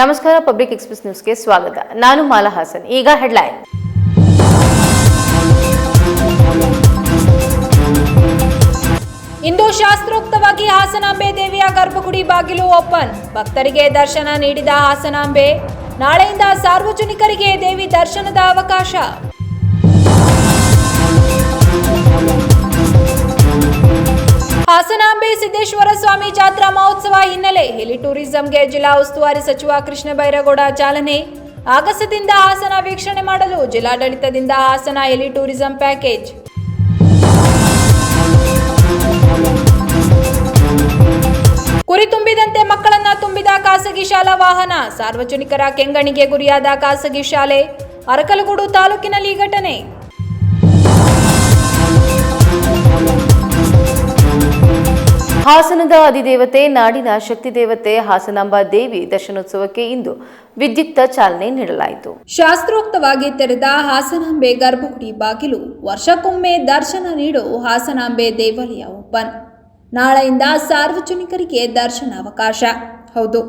ನಮಸ್ಕಾರ public express ನ್ಯೂಸ್ಗೆ ಸ್ವಾಗತ. ನಾನು ಮಾಲಾ ಹಾಸನ್. ಈಗ ಹೆಡ್ಲೈನ್ ಇಂದು ಶಾಸ್ತ್ರೋಕ್ತವಾಗಿ ಹಾಸನಾಂಬೆ ದೇವಿಯ ಗರ್ಭಗುಡಿ ಬಾಗಿಲು ಓಪನ್. ಭಕ್ತರಿಗೆ ದರ್ಶನ ನೀಡಿದ ಹಾಸನಾಂಬೆ. ನಾಳೆಯಿಂದ ಸಾರ್ವಜನಿಕರಿಗೆ ದೇವಿ ದರ್ಶನದ ಅವಕಾಶ. ಹಾಸನಾಂಬೆ ಸಿದ್ದೇಶ್ವರ ಸ್ವಾಮಿ ಜಾತ್ರಾ ಮಹೋತ್ಸವ ಹಿನ್ನೆಲೆ ಹೆಲಿ ಟೂರಿಸಂಗೆ ಜಿಲ್ಲಾ ಉಸ್ತುವಾರಿ ಸಚಿವ ಕೃಷ್ಣ ಬೈರೇಗೌಡ ಚಾಲನೆ. ಆಗಸದಿಂದ ಹಾಸನ ವೀಕ್ಷಣೆ ಮಾಡಲು ಜಿಲ್ಲಾಡಳಿತದಿಂದ ಹಾಸನ ಹೆಲಿ ಟೂರಿಸಂ ಪ್ಯಾಕೇಜ್. ಕುರಿ ತುಂಬಿದಂತೆ ಮಕ್ಕಳನ್ನ ತುಂಬಿದ ಖಾಸಗಿ ಶಾಲಾ ವಾಹನ ಸಾರ್ವಜನಿಕರ ಕೆಂಗಣಿಗೆ ಗುರಿಯಾದ ಖಾಸಗಿ ಶಾಲೆ. ಅರಕಲಗೂಡು ತಾಲೂಕಿನಲ್ಲಿ ಘಟನೆ. ಹಾಸನದ ಅಧಿದೇವತೆ, ನಾಡಿನ ಶಕ್ತಿ ದೇವತೆ ಹಾಸನಾಂಬ ದೇವಿ ದರ್ಶನೋತ್ಸವಕ್ಕೆ ಇಂದು ವಿದ್ಯುಕ್ತ ಚಾಲನೆ ನೀಡಲಾಯಿತು. ಶಾಸ್ತ್ರೋಕ್ತವಾಗಿ ತೆರೆದ ಹಾಸನಾಂಬೆ ಗರ್ಭಗುಡಿ ಬಾಗಿಲು ವರ್ಷಕ್ಕೊಮ್ಮೆ ದರ್ಶನ ನೀಡೋ ಹಾಸನಾಂಬೆ ದೇವಾಲಯ ಓಪನ್. ನಾಳೆಯಿಂದ ಸಾರ್ವಜನಿಕರಿಗೆ ದರ್ಶನ ಅವಕಾಶ ಹೌದು,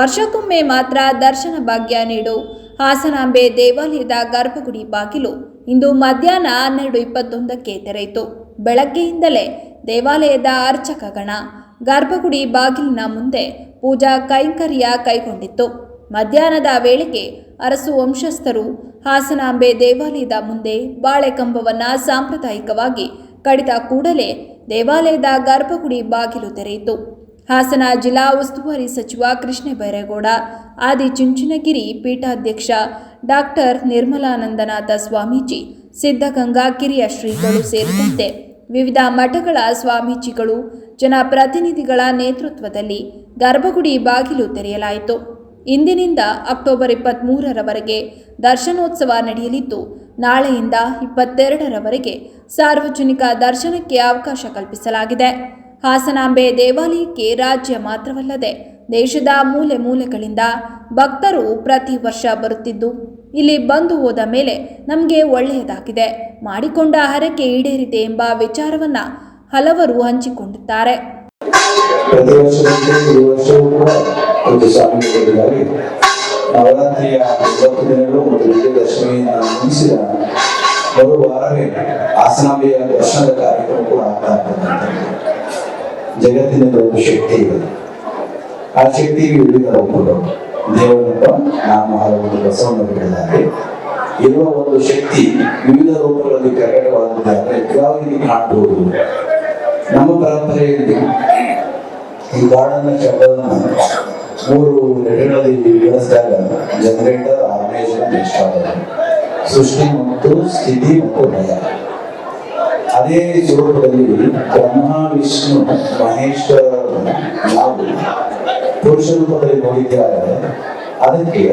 ವರ್ಷಕ್ಕೊಮ್ಮೆ ಮಾತ್ರ ದರ್ಶನ ಭಾಗ್ಯ ನೀಡೋ ಹಾಸನಾಂಬೆ ದೇವಾಲಯದ ಗರ್ಭಗುಡಿ ಬಾಗಿಲು ಇಂದು ಮಧ್ಯಾಹ್ನ ಹನ್ನೆರಡು ಇಪ್ಪತ್ತೊಂದಕ್ಕೆ ತೆರೆಯಿತು. ಬೆಳಗ್ಗೆಯಿಂದಲೇ ದೇವಾಲಯದ ಅರ್ಚಕ ಗಣ, ಗರ್ಭಗುಡಿ ಬಾಗಿಲಿನ ಮುಂದೆ ಪೂಜಾ ಕೈಂಕರ್ಯ ಕೈಗೊಂಡಿತ್ತು. ಮಧ್ಯಾಹ್ನದ ವೇಳೆಗೆ ಅರಸು ವಂಶಸ್ಥರು ಹಾಸನಾಂಬೆ ದೇವಾಲಯದ ಮುಂದೆ ಬಾಳೆಕಂಬವನ್ನ ಸಾಂಪ್ರದಾಯಿಕವಾಗಿ ಕಡಿದ ಕೂಡಲೇ ದೇವಾಲಯದ ಗರ್ಭಗುಡಿ ಬಾಗಿಲು ತೆರೆಯಿತು. ಹಾಸನ ಜಿಲ್ಲಾ ಉಸ್ತುವಾರಿ ಸಚಿವ ಕೃಷ್ಣ ಬೈರೇಗೌಡ ಆದಿಚುಂಚನಗಿರಿ ಪೀಠಾಧ್ಯಕ್ಷ ಡಾಕ್ಟರ್ ನಿರ್ಮಲಾನಂದನಾಥ ಸ್ವಾಮೀಜಿ ಸಿದ್ಧಗಂಗಾ ಕಿರಿಯ ಶ್ರೀಗಳು ಸೇರಿದಂತೆ ವಿವಿಧ ಮಠಗಳ ಸ್ವಾಮೀಜಿಗಳು, ಜನಪ್ರತಿನಿಧಿಗಳ ನೇತೃತ್ವದಲ್ಲಿ ಗರ್ಭಗುಡಿ ಬಾಗಿಲು ತೆರೆಯಲಾಯಿತು. ಇಂದಿನಿಂದ ಅಕ್ಟೋಬರ್ ಇಪ್ಪತ್ತ್ಮೂರರವರೆಗೆ ದರ್ಶನೋತ್ಸವ ನಡೆಯಲಿದ್ದು, ನಾಳೆಯಿಂದ ಇಪ್ಪತ್ತೆರಡರವರೆಗೆ ಸಾರ್ವಜನಿಕ ದರ್ಶನಕ್ಕೆ ಅವಕಾಶ ಕಲ್ಪಿಸಲಾಗಿದೆ. ಹಾಸನಾಂಬೆ ದೇವಾಲಯಕ್ಕೆ ರಾಜ್ಯ ಮಾತ್ರವಲ್ಲದೆ ದೇಶದ ಮೂಲೆ ಮೂಲೆಗಳಿಂದ ಭಕ್ತರು ಪ್ರತಿ ವರ್ಷ ಬರುತ್ತಿದ್ದು, ಇಲ್ಲಿ ಬಂದು ಹೋದ ಮೇಲೆ ನಮಗೆ ಒಳ್ಳೆಯದಾಗಿದೆ. ಮಾಡಿಕೊಂಡ ಹರಕೆ ಈಡೇರಿದೆ ಎಂಬ ವಿಚಾರವನ್ನ ಹಲವರು ಹಂಚಿಕೊಂಡಿದ್ದಾರೆ. ನವರಾತ್ರಿಯ ಒಂಬತ್ತು ದಿನಗಳು ಮತ್ತು ವಿಜಯದಶಮಿಯನ್ನು ಮುಗಿಸಿದ ಮರು ವಾರವೇ ಹಾಸನಾಂಬೆಯ ದರ್ಶನದ ಕಾರ್ಯಕ್ರಮ ಕೂಡ ಆಗ್ತಾ ಇರ್ತಕ್ಕಂಥದ್ದು ಜಗತ್ತಿನ ಒಂದು ಶಕ್ತಿ ಇದೆ. ಆ ಶಕ್ತಿಗೆ ವಿವಿಧ ರೂಪಗಳು ದೇವರಪ್ಪ ನಾಮ ಒಂದು ಬಸವಣ್ಣ ಬಿಡಿದ್ದಾರೆ ಇರುವ ಒಂದು ಶಕ್ತಿ ವಿವಿಧ ರೂಪಗಳಲ್ಲಿ ಪ್ರಕಟವಾದರೆ ಯಾವ ರೀತಿ ಕಾಣಬಹುದು ನಮ್ಮ ಪರಂಪರೆಯಲ್ಲಿ ಈ ಗಾರ್ಡನ್ ಶಬ್ದವನ್ನು ಮೂರು ಲೆಟರ್ಗಳಲ್ಲಿ ವಿವರಿಸಿದಾಗ ಜನರೇಟರ್ ಆರ್ಗನೈಸೇಷನ್ ಸೃಷ್ಟಿ ಮತ್ತು ಸ್ಥಿತಿ ಮತ್ತು ಲಯ ಅದೇ ಸ್ವರೂಪದಲ್ಲಿ ಬ್ರಹ್ಮ, ವಿಷ್ಣು, ಮಹೇಶ್ವರ ನಾವು ಪುರುಷ ರೂಪದಲ್ಲಿ ನೋಡಿದ್ದಾರೆ. ಅದಕ್ಕೆ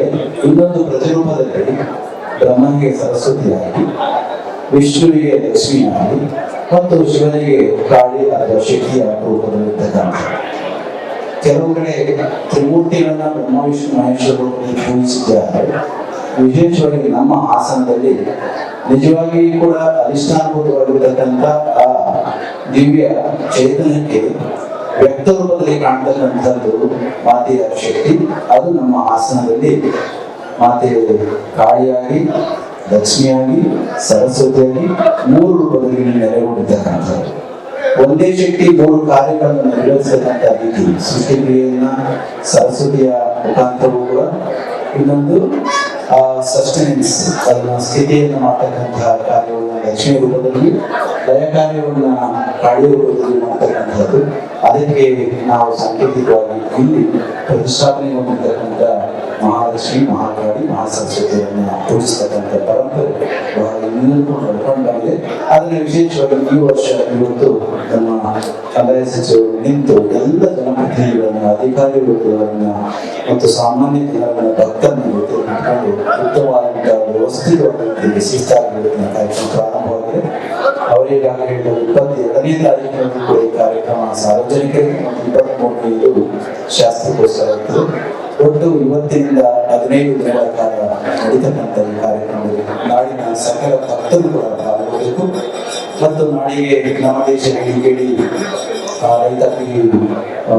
ಇನ್ನೊಂದು ಪ್ರತಿರೂಪದಲ್ಲಿ ಬ್ರಹ್ಮನಿಗೆ ಸರಸ್ವತಿಯಾಗಿ, ವಿಷ್ಣುವಿಗೆ ಲಕ್ಷ್ಮಿಯಾಗಿ ಮತ್ತು ಶಿವನಿಗೆ ಕಾಳಿ ಅಥವಾ ಶಕ್ತಿಯ ರೂಪದಲ್ಲಿರ್ತಕ್ಕಂಥ. ಕೆಲವು ಕಡೆ ತ್ರಿಮೂರ್ತಿಗಳನ್ನ ಬ್ರಹ್ಮ, ವಿಷ್ಣು ಮಹೇಶ್ವರರು ಪೂಜಿಸಿದ್ದಾರೆ. ವಿಶೇಷವಾಗಿ ನಮ್ಮ ಹಾಸನದಲ್ಲಿ ನಿಜವಾಗಿ ಕೂಡ ಅಧಿಷ್ಠಾನಭೂತವಾಗಿರ್ತಕ್ಕಂಥ ಆ ದಿವ್ಯ ಚೈತನ್ಯಕ್ಕೆ ವ್ಯಕ್ತ ರೂಪದಲ್ಲಿ ಕಾಣ್ತಕ್ಕಂಥದ್ದು ಮಾತೆಯ ಶಕ್ತಿ. ಅದು ನಮ್ಮ ಆಸನದಲ್ಲಿ ಮಾತೆ ಕಾಳಿಯಾಗಿ, ಲಕ್ಷ್ಮಿಯಾಗಿ, ಸರಸ್ವತಿಯಾಗಿ ಮೂರು ರೂಪದಲ್ಲಿ ನೆಲೆಗೊಂಡಿರ್ತಕ್ಕಂಥದ್ದು. ಒಂದೇ ಶಕ್ತಿ, ಮೂರು ಕಾರ್ಯಗಳನ್ನು ನೆರವೇರಿಸತಕ್ಕಂಥ ರೀತಿ. ಸೃಷ್ಟಿ ಕ್ರಿಯೆಯನ್ನ ಸರಸ್ವತಿಯ ಮುಖಾಂತರವೂ ಕೂಡ ಇನ್ನೊಂದು ಸಸ್ಟೆನೆನ್ಸ್ ಅದನ್ನ ಸ್ಥಿತಿಯನ್ನು ಮಾಡ್ತಕ್ಕಂತಹ ಕಾರ್ಯವನ್ನು ಲಕ್ಷ್ಮಿ ರೂಪದಲ್ಲಿ ಲಯ ಕಾರ್ಯವನ್ನು ಕಾಳಿ ರೂಪದಲ್ಲಿ ಮಾಡ್ತಕ್ಕಂಥದ್ದು ಅದಕ್ಕೆ ನಾವು ಸಾಂಕೇತಿಕವಾಗಿ ಇಲ್ಲಿ ಪ್ರತಿಷ್ಠಾಪನೆಗೊಂಡಿರ್ತಕ್ಕಂಥ ಮಹಾಲಕ್ಷ್ಮಿ, ಮಹಾಕಾಳಿ, ಮಹಾಸರಸ್ವತಿಯನ್ನು ಪೂಜಿಸ್ತಕ್ಕಂಥ ಪರಂಪರೆ ಬಹಳ ಇನ್ನೂ ಅದನ್ನ ವಿಶೇಷವಾಗಿ ಈ ವರ್ಷ ಇವತ್ತು ನಮ್ಮ ಕಂದಾಯ ಸಚಿವರು ನಿಂತು ಎಲ್ಲ ಜನಪ್ರತಿನಿಧಿಗಳನ್ನ ಅಧಿಕಾರಿಗಳನ್ನ ಮತ್ತು ಸಾಮಾನ್ಯ ಜನಗಳ ಇವತ್ತು ಒಂದು ವಸತಿ ವ್ಯವಸ್ಥಿತವಾದಂತಹ ಶಿಸ್ತಾಗಿರುವಂತಹ ಕಾರ್ಯಕ್ರಮ ಪ್ರಾರಂಭವಾಗಿದೆ ಅವರಿಗಾಗಲೇ ಇಪ್ಪತ್ತ ಎರಡನೇ ತಾರೀಕಿನಂದು ಕೂಡ ಈ ಕಾರ್ಯಕ್ರಮ ಸಾರ್ವಜನಿಕರಿಗೆ ಮತ್ತು ಇಪ್ಪತ್ಮೂರನೆಯದು ಶಾಸ್ತ್ರಕೋತ್ಸವ ಇತ್ತು. ಒಟ್ಟು ಇವತ್ತಿನಿಂದ ಹದಿನೈದು ದಿನಗಳ ಕಾಲ ನಡೀತಕ್ಕಂಥ ಈ ಕಾರ್ಯಕ್ರಮದಲ್ಲಿ ನಾಡಿನ ಸಕಲ ಭಕ್ತರು ಕೂಡ ಪಾಲ್ಗೊಳ್ಳಬೇಕು. ಮತ್ತು ನಾಡಿಗೆ ನಮ್ಮ ದೇಶದಲ್ಲಿ ಕೇಳಿ ರೈತಾಪಿ ಆ,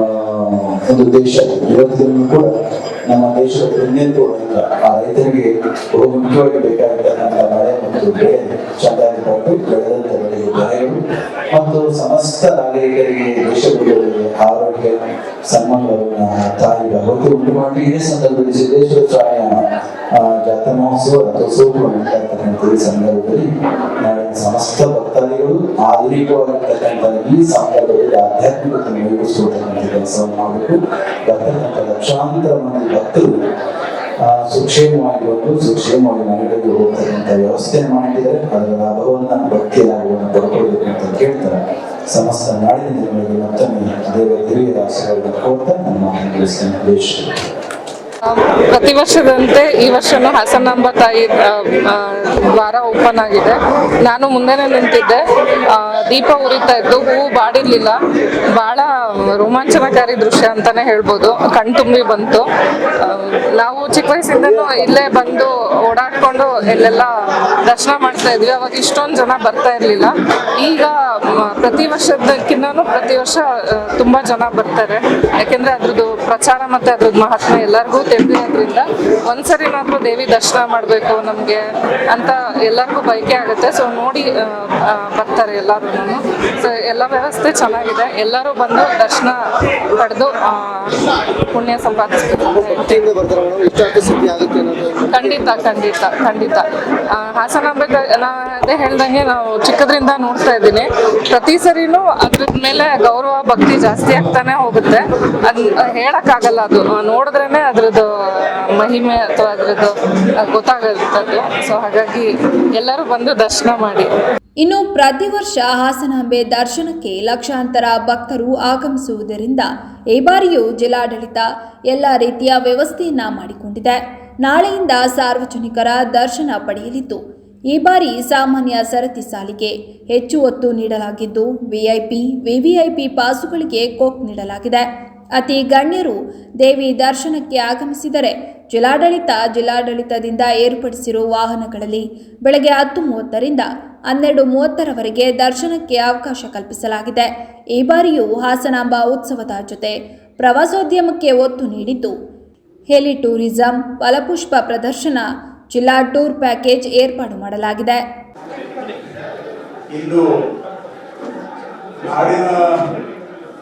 ಒಂದು ದೇಶ ಇವತ್ತಿನ ಕೂಡ ನಮ್ಮ ದೇಶದ ಬೆನ್ನೆಲುಬು ಆ ರೈತರಿಗೆ ಬಹು ಮುಖ್ಯವಾಗಿ ಬೇಕಾಗಿರ್ತಕ್ಕಂಥ ಮಳೆ ಮತ್ತು ಬೆಳೆ ಮತ್ತು ಸಮಸ್ತ ನಾಗರಿಕರಿಗೆ ದೇಶದಲ್ಲಿ ಆರೋಗ್ಯ ಸಂಬಂಧವನ್ನ ತಾಯಿ ಭಗವತಿ ಉಂಟು ಮಾಡಿ ಇದೇ ಸಂದರ್ಭದಲ್ಲಿ ಸಿದ್ದೇಶ್ವರ ಸ್ವಾಮಿಯ ಜಾತ್ರಾ ಮಹೋತ್ಸವ ರಥೋತ್ಸವ ನಡೀತಾ ಇರ್ತಕ್ಕಂಥ ಈ ಸಂದರ್ಭದಲ್ಲಿ ಸಮಸ್ತ ಭಕ್ತಾದಿಗಳು ಆಧುನಿಕವಾಗಿರ್ತಕ್ಕಂಥ ಈ ಸಂದರ್ಭದಲ್ಲಿ ಆಧ್ಯಾತ್ಮಿಕತೆ ಕೆಲಸವನ್ನು ಮಾಡಬೇಕು ಬರ್ತಕ್ಕಂಥ ಲಕ್ಷಾಂತರ ಮಂದಿ ಭಕ್ತರು ಸುಕ್ಷೇಮವಾಗಿ ಬಂದು ಸುಕ್ಷೇಮವಾಗಿ ಮನೆಗಳಿಗೆ ಹೋಗ್ತಕ್ಕಂಥ ವ್ಯವಸ್ಥೆ ಮಾಡಿದ್ದಾರೆ. ಅದರ ಲಾಭವನ್ನು ಭಕ್ತಿ ಲಾಭವನ್ನು ಪಡ್ಕೊಳ್ಬೇಕು ಅಂತ ಕೇಳ್ತಾರೆ. ಸಮಸ್ತ ನಾಡಿನ ದಿನಗಳಲ್ಲಿ ಮತ್ತೊಮ್ಮೆ ದೇವರ ಹಿರಿಯರ ಆಶೀರ್ವಾದ ಕೊಡ್ತಾ ನಮ್ಮ ಮಾತನ್ನು ಮುಗಿಸ್ತೇನೆ. ದೇಶ ಪ್ರತಿ ವರ್ಷದಂತೆ ಈ ವರ್ಷನೂ ಹಾಸನಾಂಬ ತಾಯಿ ದ್ವಾರ ಓಪನ್ ಆಗಿದೆ. ನಾನು ಮುಂದೆನೆ ನಿಂತಿದ್ದೆ. ದೀಪ ಉರಿತಾ ಇದ್ದು ಹೂವು ಬಾಡಿರ್ಲಿಲ್ಲ. ಬಹಳ ರೋಮಾಂಚನಕಾರಿ ದೃಶ್ಯ ಅಂತಾನೆ ಹೇಳ್ಬೋದು. ಕಣ್ತುಂಬಿ ಬಂತು. ನಾವು ಚಿಕ್ಕ ವಯಸ್ಸಿಂದನೂ ಇಲ್ಲೇ ಬಂದು ಓಡಾಡ್ಕೊಂಡು ಇಲ್ಲೆಲ್ಲ ದರ್ಶನ ಮಾಡ್ತಾ ಇದ್ವಿ. ಅವಾಗ ಇಷ್ಟೊಂದು ಜನ ಬರ್ತಾ ಇರಲಿಲ್ಲ. ಈಗ ಪ್ರತಿ ವರ್ಷದಕ್ಕಿಂತ ಪ್ರತಿ ವರ್ಷ ತುಂಬಾ ಜನ ಬರ್ತಾರೆ. ಯಾಕೆಂದ್ರೆ ಅದ್ರದ್ದು ಪ್ರಚಾರ ಮತ್ತೆ ಅದ್ರದ್ದು ಮಹತ್ವ ಎಲ್ಲರಿಗೂ ತಿಳಿದಿರೋದ್ರಿಂದ ಮಾತ್ರ ದೇವಿ ದರ್ಶನ ಮಾಡಬೇಕು ನಮಗೆ ಅಂತ ಎಲ್ಲರಿಗೂ ಬಯಕೆ ಆಗುತ್ತೆ. ಸೊ ನೋಡಿ ಬರ್ತಾರೆ ಎಲ್ಲರೂ ಸೊ ಎಲ್ಲ ವ್ಯವಸ್ಥೆ ಚೆನ್ನಾಗಿದೆ. ಎಲ್ಲರೂ ಬಂದು ದರ್ಶನ ಪಡೆದು ಪುಣ್ಯ ಸಂಪಾದಿಸ್ಬೇಕು ಖಂಡಿತ ಖಂಡಿತ ಖಂಡಿತ. ಹಾಸನ ಹಾಸನಾಂಬೆ ನಾ ಅದೇ ಹೇಳ್ದಂಗೆ ನಾವು ಚಿಕ್ಕದ್ರಿಂದ ನೋಡ್ತಾ ಇದ್ದೀನಿ. ಪ್ರತಿ ಸರಿನೂ ಅದ್ರ ಮೇಲೆ ಗೌರವ, ಭಕ್ತಿ ಜಾಸ್ತಿ ಆಗ್ತಾನೆ ಹೋಗುತ್ತೆ. ಅದ್, ಹೇಳಕ್ಕಾಗಲ್ಲ ಅದು. ನೋಡಿದ್ರೇನೆ ಅದ್ರದ್ದು ಮಹಿಮೆ ಅಥವಾ ಅದ್ರದ್ದು ಗೊತ್ತಾಗುತ್ತದು ಸೊ ಹಾಗಾಗಿ ಎಲ್ಲರೂ ಬಂದು ದರ್ಶನ ಮಾಡಿ. ಇನ್ನು ಪ್ರತಿ ವರ್ಷ ಹಾಸನಾಂಬೆ ದರ್ಶನಕ್ಕೆ ಲಕ್ಷಾಂತರ ಭಕ್ತರು ಆಗಮಿಸುವುದರಿಂದ ಈ ಬಾರಿಯೂ ಜಿಲ್ಲಾಡಳಿತ ಎಲ್ಲ ರೀತಿಯ ವ್ಯವಸ್ಥೆಯನ್ನ ಮಾಡಿಕೊಂಡಿದೆ. ನಾಳೆಯಿಂದ ಸಾರ್ವಜನಿಕರ ದರ್ಶನ ಪಡೆಯಲಿದ್ದು, ಈ ಬಾರಿ ಸಾಮಾನ್ಯ ಸರತಿ ಸಾಲಿಗೆ ಹೆಚ್ಚು ಒತ್ತು ನೀಡಲಾಗಿದ್ದು, ವಿಐಪಿ, ವಿವಿಐಪಿ ಪಾಸುಗಳಿಗೆ ಕೊಕ್ ನೀಡಲಾಗಿದೆ. ಅತಿ ಗಣ್ಯರು ದೇವಿ ದರ್ಶನಕ್ಕೆ ಆಗಮಿಸಿದರೆ ಜಿಲ್ಲಾಡಳಿತ ಜಿಲ್ಲಾಡಳಿತದಿಂದ ಏರ್ಪಡಿಸಿರುವ ವಾಹನಗಳಲ್ಲಿ ಬೆಳಗ್ಗೆ ಹತ್ತು ಮೂವತ್ತರಿಂದ ಹನ್ನೆರಡು ಮೂವತ್ತರವರೆಗೆ ದರ್ಶನಕ್ಕೆ ಅವಕಾಶ ಕಲ್ಪಿಸಲಾಗಿದೆ. ಈ ಬಾರಿಯೂ ಹಾಸನಾಂಬ ಉತ್ಸವದ ಜೊತೆ ಪ್ರವಾಸೋದ್ಯಮಕ್ಕೆ ಒತ್ತು ನೀಡಿದ್ದು, ಹೆಲಿ ಟೂರಿಸಂ, ಫಲಪುಷ್ಪ ಪ್ರದರ್ಶನ, ಜಿಲ್ಲಾ ಟೂರ್ ಪ್ಯಾಕೇಜ್ ಏರ್ಪಾಡು ಮಾಡಲಾಗಿದೆ.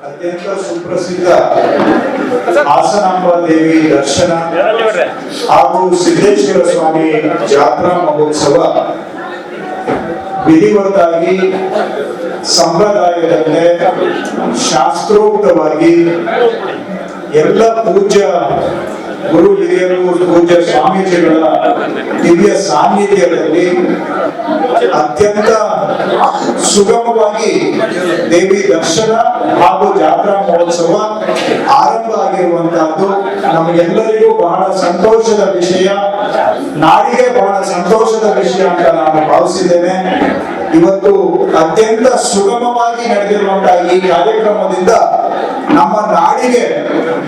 ಅತ್ಯಂತ ಸುಪ್ರಸಿದ್ಧ ಹಾಸನಾಂಬ ದೇವಿ ದರ್ಶನ ಹಾಗೂ ಸಿದ್ದೇಶ್ವರ ಸ್ವಾಮಿ ಜಾತ್ರಾ ಮಹೋತ್ಸವ. ವಿಧಿವತ್ತಾಗಿ ಸಂಪ್ರದಾಯದಂತೆ ಶಾಸ್ತ್ರೋಕ್ತವಾಗಿ ಎಲ್ಲ ಪೂಜ್ಯ ಗುರು ಹಿರಿಯರು ಪೂಜ್ಯ ಸ್ವಾಮೀಜಿಗಳ ದಿವ್ಯ ಸಾನ್ನಿಧ್ಯದಲ್ಲಿ ಅತ್ಯಂತ ಸುಗಮವಾಗಿ ದೇವಿ ದರ್ಶನ ಹಾಗೂ ಜಾತ್ರಾ ಮಹೋತ್ಸವ ಆರಂಭ ಆಗಿರುವಂತಹದ್ದು. ನಮಗೆಲ್ಲರಿಗೂ ಬಹಳ ಸಂತೋಷದ ವಿಷಯ. ನಾಡಿಗೆ ಬಹಳ ಸಂತೋಷದ ವಿಷಯ ಅಂತ ನಾನು ಭಾವಿಸಿದ್ದೇನೆ. ಇವತ್ತು ಅತ್ಯಂತ ಸುಗಮವಾಗಿ ನಡೆದಿರುವಂತಹ ಈ ಕಾರ್ಯಕ್ರಮದಿಂದ ನಮ್ಮ ನಾಡಿಗೆ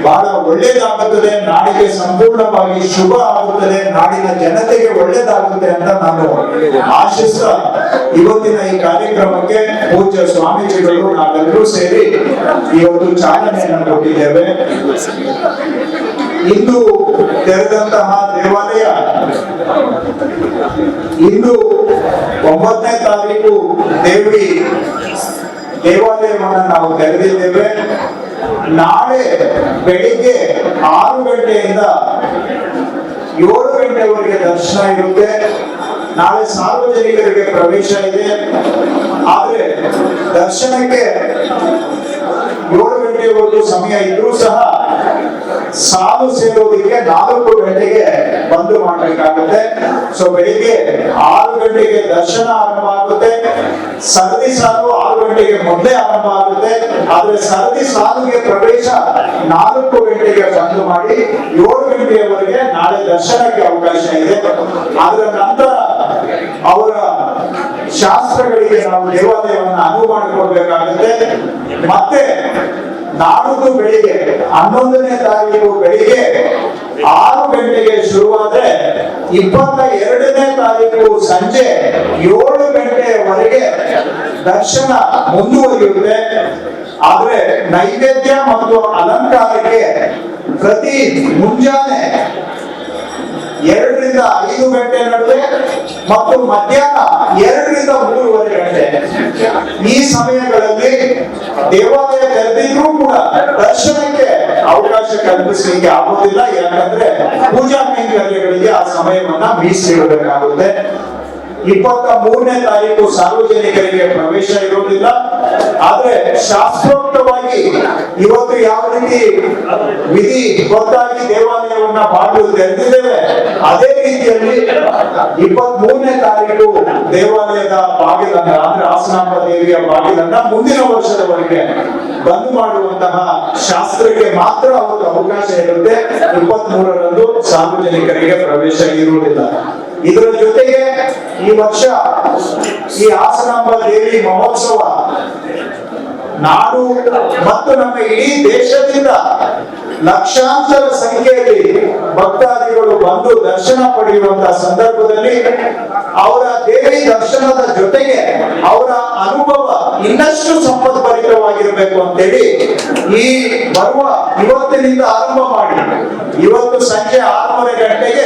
ಬಹಳ ಒಳ್ಳೇದಾಗುತ್ತದೆ, ನಾಡಿಗೆ ಸಂಪೂರ್ಣವಾಗಿ ಶುಭ ಆಗುತ್ತದೆ, ನಾಡಿನ ಜನತೆಗೆ ಒಳ್ಳೇದಾಗುತ್ತೆ ಅಂತ ನಾನು ಆಶಿಸ್ತಾ ಇವತ್ತಿನ ಈ ಕಾರ್ಯಕ್ರಮಕ್ಕೆ ಪೂಜ್ಯ ಸ್ವಾಮೀಜಿಗಳು ನಾವೆಲ್ಲರೂ ಸೇರಿ ಇವತ್ತು ಚಾಲನೆಯನ್ನು ಕೊಟ್ಟಿದ್ದೇವೆ. ಇಂದು ತೆರೆದಂತಹ ದೇವಾಲಯ ಇಂದು ಒಂಬತ್ತನೇ ತಾರೀಕು ದೇವಿ ದೇವಾಲಯವನ್ನು ನಾವು ತೆರೆದಿದ್ದೇವೆ. ನಾಳೆ ಬೆಳಿಗ್ಗೆ ಆರು ಗಂಟೆಯಿಂದ ಏಳು ಗಂಟೆವರೆಗೆ ದರ್ಶನ ಇರುತ್ತೆ. ನಾಳೆ ಸಾರ್ವಜನಿಕರಿಗೆ ಪ್ರವೇಶ ಇದೆ. ಆದ್ರೆ ದರ್ಶನಕ್ಕೆ ಏಳು ಗಂಟೆವರೆಗೂ ಸಮಯ ಇದ್ರೂ ಸಹ ಸಾಲು ಸೇರೋದಕ್ಕೆ ನಾಲ್ಕು ಗಂಟೆಗೆ ಬಂದು ಮಾಡಬೇಕಾಗುತ್ತೆ. ಸೊ ಬೆಳಿಗ್ಗೆ ಆರು ಗಂಟೆಗೆ ದರ್ಶನ ಆರಂಭ ಆಗುತ್ತೆ. ಸರದಿ ಸಾಲು ಆರು ಗಂಟೆಗೆ ಮೊದಲೇ ಆರಂಭ ಆಗುತ್ತೆ. ಆದ್ರೆ ಸರದಿ ಸಾಲಿಗೆ ಪ್ರವೇಶ ನಾಲ್ಕು ಗಂಟೆಗೆ ಬಂದು ಮಾಡಿ ಏಳು ಗಂಟೆಯವರೆಗೆ ನಾಳೆ ದರ್ಶನಕ್ಕೆ ಅವಕಾಶ ಇದೆ. ಅದರ ನಂತರ ಅವರ ಶಾಸ್ತ್ರಗಳಿಗೆ ನಾವು ದೇವಾಲಯವನ್ನು ಅನುವು ಮಾಡಿಕೊಡ್ಬೇಕಾಗುತ್ತೆ. ಮತ್ತೆ ನಾಡುದು ಬೆಳಿಗ್ಗೆ, ಹನ್ನೊಂದನೇ ತಾರೀಕು ಬೆಳಿಗ್ಗೆ ಆರು ಗಂಟೆಗೆ ಶುರುವಾದ್ರೆ ಇಪ್ಪತ್ತ ಎರಡನೇ ತಾರೀಕು ಸಂಜೆ ಏಳು ಗಂಟೆಯವರೆಗೆ ದರ್ಶನ ಮುಂದುವರಿಯುತ್ತೆ. ಆದ್ರೆ ನೈವೇದ್ಯ ಮತ್ತು ಅಲಂಕಾರಕ್ಕೆ ಪ್ರತಿ ಮುಂಜಾನೆ ಎರಡರಿಂದ ಐದು ಗಂಟೆ ನಡುವೆ ಮತ್ತು ಮಧ್ಯಾಹ್ನ ಎರಡರಿಂದ ಮೂರುವರೆ ಗಂಟೆ. ಈ ಸಮಯಗಳಲ್ಲಿ ದೇವಾಲಯ ತೆರೆದಿದ್ರೂ ಕೂಡ ದರ್ಶನಕ್ಕೆ ಅವಕಾಶ ಕಲ್ಪಿಸಲಿಕ್ಕೆ ಆಗುವುದಿಲ್ಲ ಯಾಕಂದ್ರೆ ಪೂಜಾ ಕೈಂಕರ್ಯಗಳಿಗೆ ಆ ಸಮಯವನ್ನ ಮೀಸಲಿಡಬೇಕಾಗುತ್ತೆ. ಇಪ್ಪತ್ತ ಮೂರನೇ ತಾರೀಕು ಸಾರ್ವಜನಿಕರಿಗೆ ಪ್ರವೇಶ ಇರುವುದಿಲ್ಲ ಆದ್ರೆ ಶಾಸ್ತ್ರೋಕ್ತವಾಗಿ ಇವತ್ತು ಯಾವ ರೀತಿ ವಿಧಿ ಗೊತ್ತಾಗಿ ದೇವಾಲಯವನ್ನ ಬಾಗಿಲು ತೆರೆದಿದ್ದೇವೆ, ಅದೇ ರೀತಿಯಲ್ಲಿ ಇಪ್ಪತ್ತ್ ಮೂರನೇ ತಾರೀಕು ದೇವಾಲಯದ ಬಾಗಿಲನ್ನ, ಅಂದ್ರೆ ಹಾಸನಾಂಬ ದೇವಿಯ ಬಾಗಿಲನ್ನ ಮುಂದಿನ ವರ್ಷದವರೆಗೆ ಬಂದ್ ಮಾಡುವಂತಹ ಶಾಸ್ತ್ರಕ್ಕೆ ಮಾತ್ರ ಅವತ್ತು ಅವಕಾಶ ಇರುತ್ತೆ. ಇಪ್ಪತ್ತ್ ಮೂರರಂದು ಸಾರ್ವಜನಿಕರಿಗೆ ಪ್ರವೇಶ ಇರುವುದಿಲ್ಲ. ಇದರ ಜೊತೆಗೆ ಈ ವರ್ಷ ಈ ಹಾಸನಾಂಬ ದೇವಿ ಮಹೋತ್ಸವ. ನಾಡು ಮತ್ತು ನಮ್ಮ ಇಡೀ ದೇಶದಿಂದ ಲಕ್ಷಾಂತರ ಸಂಖ್ಯೆಯಲ್ಲಿ ಭಕ್ತಾದಿಗಳು ಬಂದು ದರ್ಶನ ಪಡೆಯುವಂತಹ ಸಂದರ್ಭದಲ್ಲಿ ಅವರ ದೇವಿ ದರ್ಶನದ ಜೊತೆಗೆ ಅವರ ಅನುಭವ ಇನ್ನಷ್ಟು ಸಂಪದ್ಭರಿತವಾಗಿರಬೇಕು ಅಂತೇಳಿ ಈ ಬರುವ ಇವತ್ತಿನಿಂದ ಆರಂಭ ಮಾಡಿ. ಇವತ್ತು ಸಂಜೆ ಆರೂವರೆ ಗಂಟೆಗೆ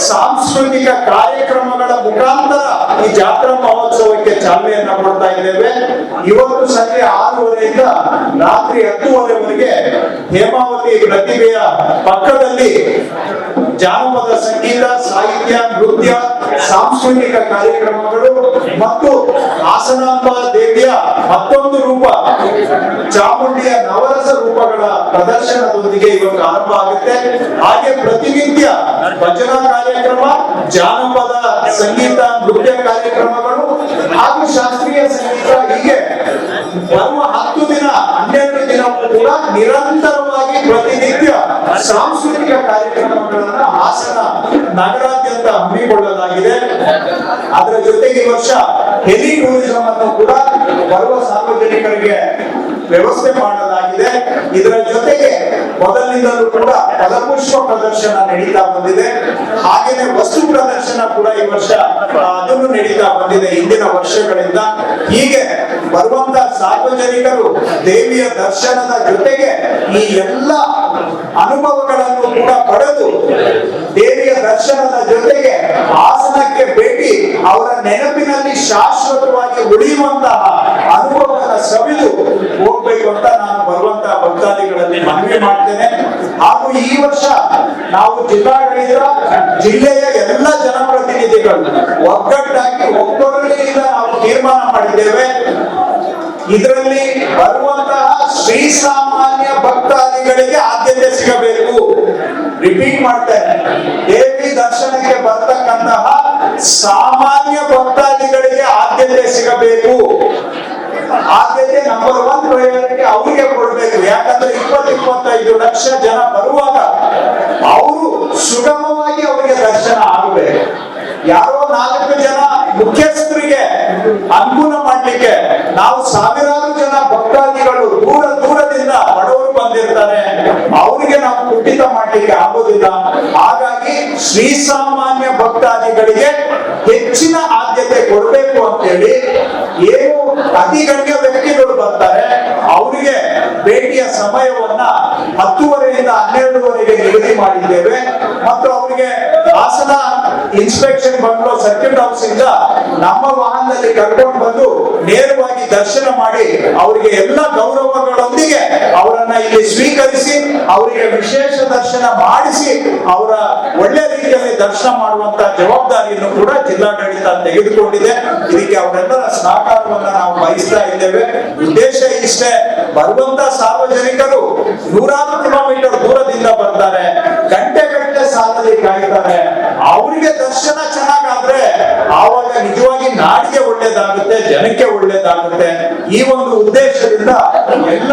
ಸಾಂಸ್ಕೃತಿಕ ಕಾರ್ಯಕ್ರಮಗಳ ಮುಖಾಂತರ ಈ ಜಾತ್ರಾ ಮಹೋತ್ಸವಕ್ಕೆ ಚಾಲನೆಯನ್ನ ಕೊಡ್ತಾ ಇದ್ದೇವೆ. ಇವತ್ತು ಸಂಜೆ ಆರೂವರೆಯಿಂದ ರಾತ್ರಿ ಹತ್ತುವರೆವರೆಗೆ ಹೇಮಾವತಿ ಪ್ರತಿಭೆಯ ಪಕ್ಕದಲ್ಲಿ ಜಾನಪದ ಸಂಗೀತ, ಸಾಹಿತ್ಯ, ನೃತ್ಯ, ಸಾಂಸ್ಕೃತಿಕ ಕಾರ್ಯಕ್ರಮಗಳು ಮತ್ತು ಹಾಸನಾಂಬ ದೇವಿಯ ಮತ್ತೊಂದು ರೂಪ, ಚಾಮುಂಡಿಯ ನವರಸ ರೂಪಗಳ ಪ್ರದರ್ಶನದೊಂದಿಗೆ ಇವತ್ತು ಆರಂಭ ಆಗುತ್ತೆ. ಹಾಗೆ ಪ್ರತಿನಿತ್ಯ ಭಜನಾ ಕಾರ್ಯಕ್ರಮ, ಜಾನಪದ ಸಂಗೀತ, ನೃತ್ಯ ಕಾರ್ಯಕ್ರಮಗಳು ಹಾಗೂ ಶಾಸ್ತ್ರೀಯ ಸಂಗೀತ. ಹೀಗೆ ಬರುವ ಹತ್ತು ದಿನ, ಹನ್ನೆರಡು ದಿನ ಕೂಡ ನಿರಂತರವಾಗಿ ಪ್ರತಿನಿತ್ಯ ಸಾಂಸ್ಕೃತಿಕ ಕಾರ್ಯಕ್ರಮಗಳನ್ನ ಹಾಸನ ನಗರಾದ್ಯಂತ ಹಮ್ಮಿಕೊಳ್ಳಲಾಗಿದೆ. ಅದರ ಜೊತೆಗೆ ಈ ವರ್ಷ ಹೆಲಿ ಟೂರಿಸಂ ಅನ್ನು ಕೂಡ ಬರುವ ಸಾರ್ವಜನಿಕರಿಗೆ ವ್ಯವಸ್ಥೆ ಮಾಡಲಾಗಿದೆ. ಇದರ ಜೊತೆಗೆ ಮೊದಲಿನಿಂದಲೂ ಕೂಡ ಪದಪುಷ್ಪ ಪ್ರದರ್ಶನ ನಡೀತಾ ಬಂದಿದೆ. ಹಾಗೇನೆ ವಸ್ತು ಪ್ರದರ್ಶನ ಕೂಡ ಈ ವರ್ಷ ಅದನ್ನು ನಡೀತಾ ಬಂದಿದೆ ಹಿಂದಿನ ವರ್ಷಗಳಿಂದ. ಹೀಗೆ ಬರುವಂತ ಸಾರ್ವಜನಿಕರು ದೇವಿಯ ದರ್ಶನದ ಜೊತೆಗೆ ಈ ಎಲ್ಲ ಅನುಭವಗಳನ್ನು ಕೂಡ ಪಡೆದು ದೇವಿಯ ದರ್ಶನದ ಜೊತೆಗೆ ಹಾಸನಕ್ಕೆ ಭೇಟಿ ಅವರ ನೆನಪಿನಲ್ಲಿ ಶಾಶ್ವತವಾಗಿ ಉಳಿಯುವಂತಹ ಅನುಭವಗಳ ಸವಿದು ಹೋಗ್ಬೇಕು ಅಂತ ನಾನು ಬರುವಂತಹ ಭಕ್ತಾದಿಗಳಲ್ಲಿ ಮನವಿ ಮಾಡ್ತೇನೆ. ಹಾಗೂ ಈ ವರ್ಷ ನಾವು ಜಿಲ್ಲಾಡಳಿತ, ಜಿಲ್ಲೆಯ ಎಲ್ಲ ಜನಪ್ರತಿನಿಧಿಗಳು ಒಗ್ಗಟ್ಟಾಗಿ ಒಗ್ಗಟ್ಟಿನಿಂದ ನಾವು ತೀರ್ಮಾನ ಮಾಡಿದ್ದೇವೆ. ಇದರಲ್ಲಿ ಬರುವಂತಹ ಶ್ರೀಸಾಮಾನ್ಯ ಭಕ್ತಾದಿಗಳಿಗೆ ಆದ್ಯತೆ ಸಿಗಬೇಕು. ರಿಪೀಟ್ ಮಾಡ್ತೇನೆ ದೇವಿ ದರ್ಶನಕ್ಕೆ ಬರ್ತಕ್ಕಂತಹ ಸಾಮಾನ್ಯ ಭಕ್ತಾದಿಗಳಿಗೆ ಆದ್ಯತೆ ಸಿಗಬೇಕು. ಆದ್ಯತೆ ನಂಬರ್ ಒನ್ ಪ್ರಯೋಜನಕ್ಕೆ ಅವರಿಗೆ ಕೊಡಬೇಕು. ಯಾಕಂದ್ರೆ ಇಪ್ಪತ್ ಇಪ್ಪತ್ತೈದು ಲಕ್ಷ ಜನ ಬರುವಾಗ ಅವರು ಸುಗಮವಾಗಿ ಅವರಿಗೆ ದರ್ಶನ ಆಗಬೇಕು. ಯಾರೋ ನಾಲ್ಕು ಜನ ಮುಖ್ಯಸ್ಥರಿಗೆ ಅನುಕೂಲ ನಾವು ಸಾವಿರಾರು ಜನ ಭಕ್ತಾದಿಗಳು ದೂರ ದೂರದಿಂದ ಬಡವರು ಬಂದಿರ್ತಾರೆ. ಅವರಿಗೆ ನಾವು ಕುಂಠಿತ ಮಾಡ್ಲಿಕ್ಕೆ ಆಗೋದಿಲ್ಲ. ಹಾಗಾಗಿ ಶ್ರೀ ಸಾಮಾನ್ಯ ಭಕ್ತಾದಿಗಳಿಗೆ ಹೆಚ್ಚಿನ ಆದ್ಯತೆ ಕೊಡಬೇಕು ಅಂತೇಳಿ ಏನು ಅತಿ ಗಣ್ಯ ವ್ಯಕ್ತಿಗಳು ಬರ್ತಾರೆ, ಅವರಿಗೆ ಭೇಟಿಯ ಸಮಯವನ್ನ ಹತ್ತುವರೆಯಿಂದ ಹನ್ನೆರಡುವರೆಗೆ ನಿಗದಿ ಮಾಡಿದ್ದೇವೆ. ಮತ್ತು ಅವರಿಗೆ Hassan inspection bungalow circuit house ಇಂದ ನಮ್ಮ ವಾಹನದಲ್ಲಿ ಕರ್ಕೊಂಡು ಬಂದು ದರ್ಶನ ಮಾಡಿ ಅವರಿಗೆ ಎಲ್ಲ ಗೌರವಗಳೊಂದಿಗೆ ಅವರನ್ನ ಇಲ್ಲಿ ಸ್ವೀಕರಿಸಿ, ಅವರಿಗೆ ವಿಶೇಷ ದರ್ಶನ ಮಾಡಿಸಿ, ಅವರ ಒಳ್ಳೆ ರೀತಿಯಲ್ಲಿ ದರ್ಶನ ಮಾಡುವಂತ ಜವಾಬ್ದಾರಿಯನ್ನು ಕೂಡ ಜಿಲ್ಲಾಡಳಿತ ತೆಗೆದುಕೊಂಡಿದೆ. ಇದಕ್ಕೆ ಅವರೆಲ್ಲರ ಸಹಕಾರವನ್ನ ನಾವು ಬಯಸ್ತಾ ಇದ್ದೇವೆ. ಉದ್ದೇಶ ಇಷ್ಟೇ, ಬರುವಂತ ಸಾರ್ವಜನಿಕರು ನೂರಾರು ಕಿಲೋಮೀಟರ್ ದೂರದಿಂದ ಬರ್ತಾರೆ, ಗಂಟೆ ಗಂಟೆ ಸಾಲಲ್ಲಿ ಕಾಯ್ತಾರೆ. ಅವರಿಗೆ ದರ್ಶನ ಚೆನ್ನಾಗಾದ್ರೆ ಆವಾಗ ನಿಜವಾಗಿ ನಾಡಿಗೆ ಒಳ್ಳೇದಾಗುತ್ತೆ, ಜನಕ್ಕೆ ಒಳ್ಳೇದಾಗುತ್ತೆ. ಈ ಒಂದು ಉದ್ದೇಶದಿಂದ ಎಲ್ಲ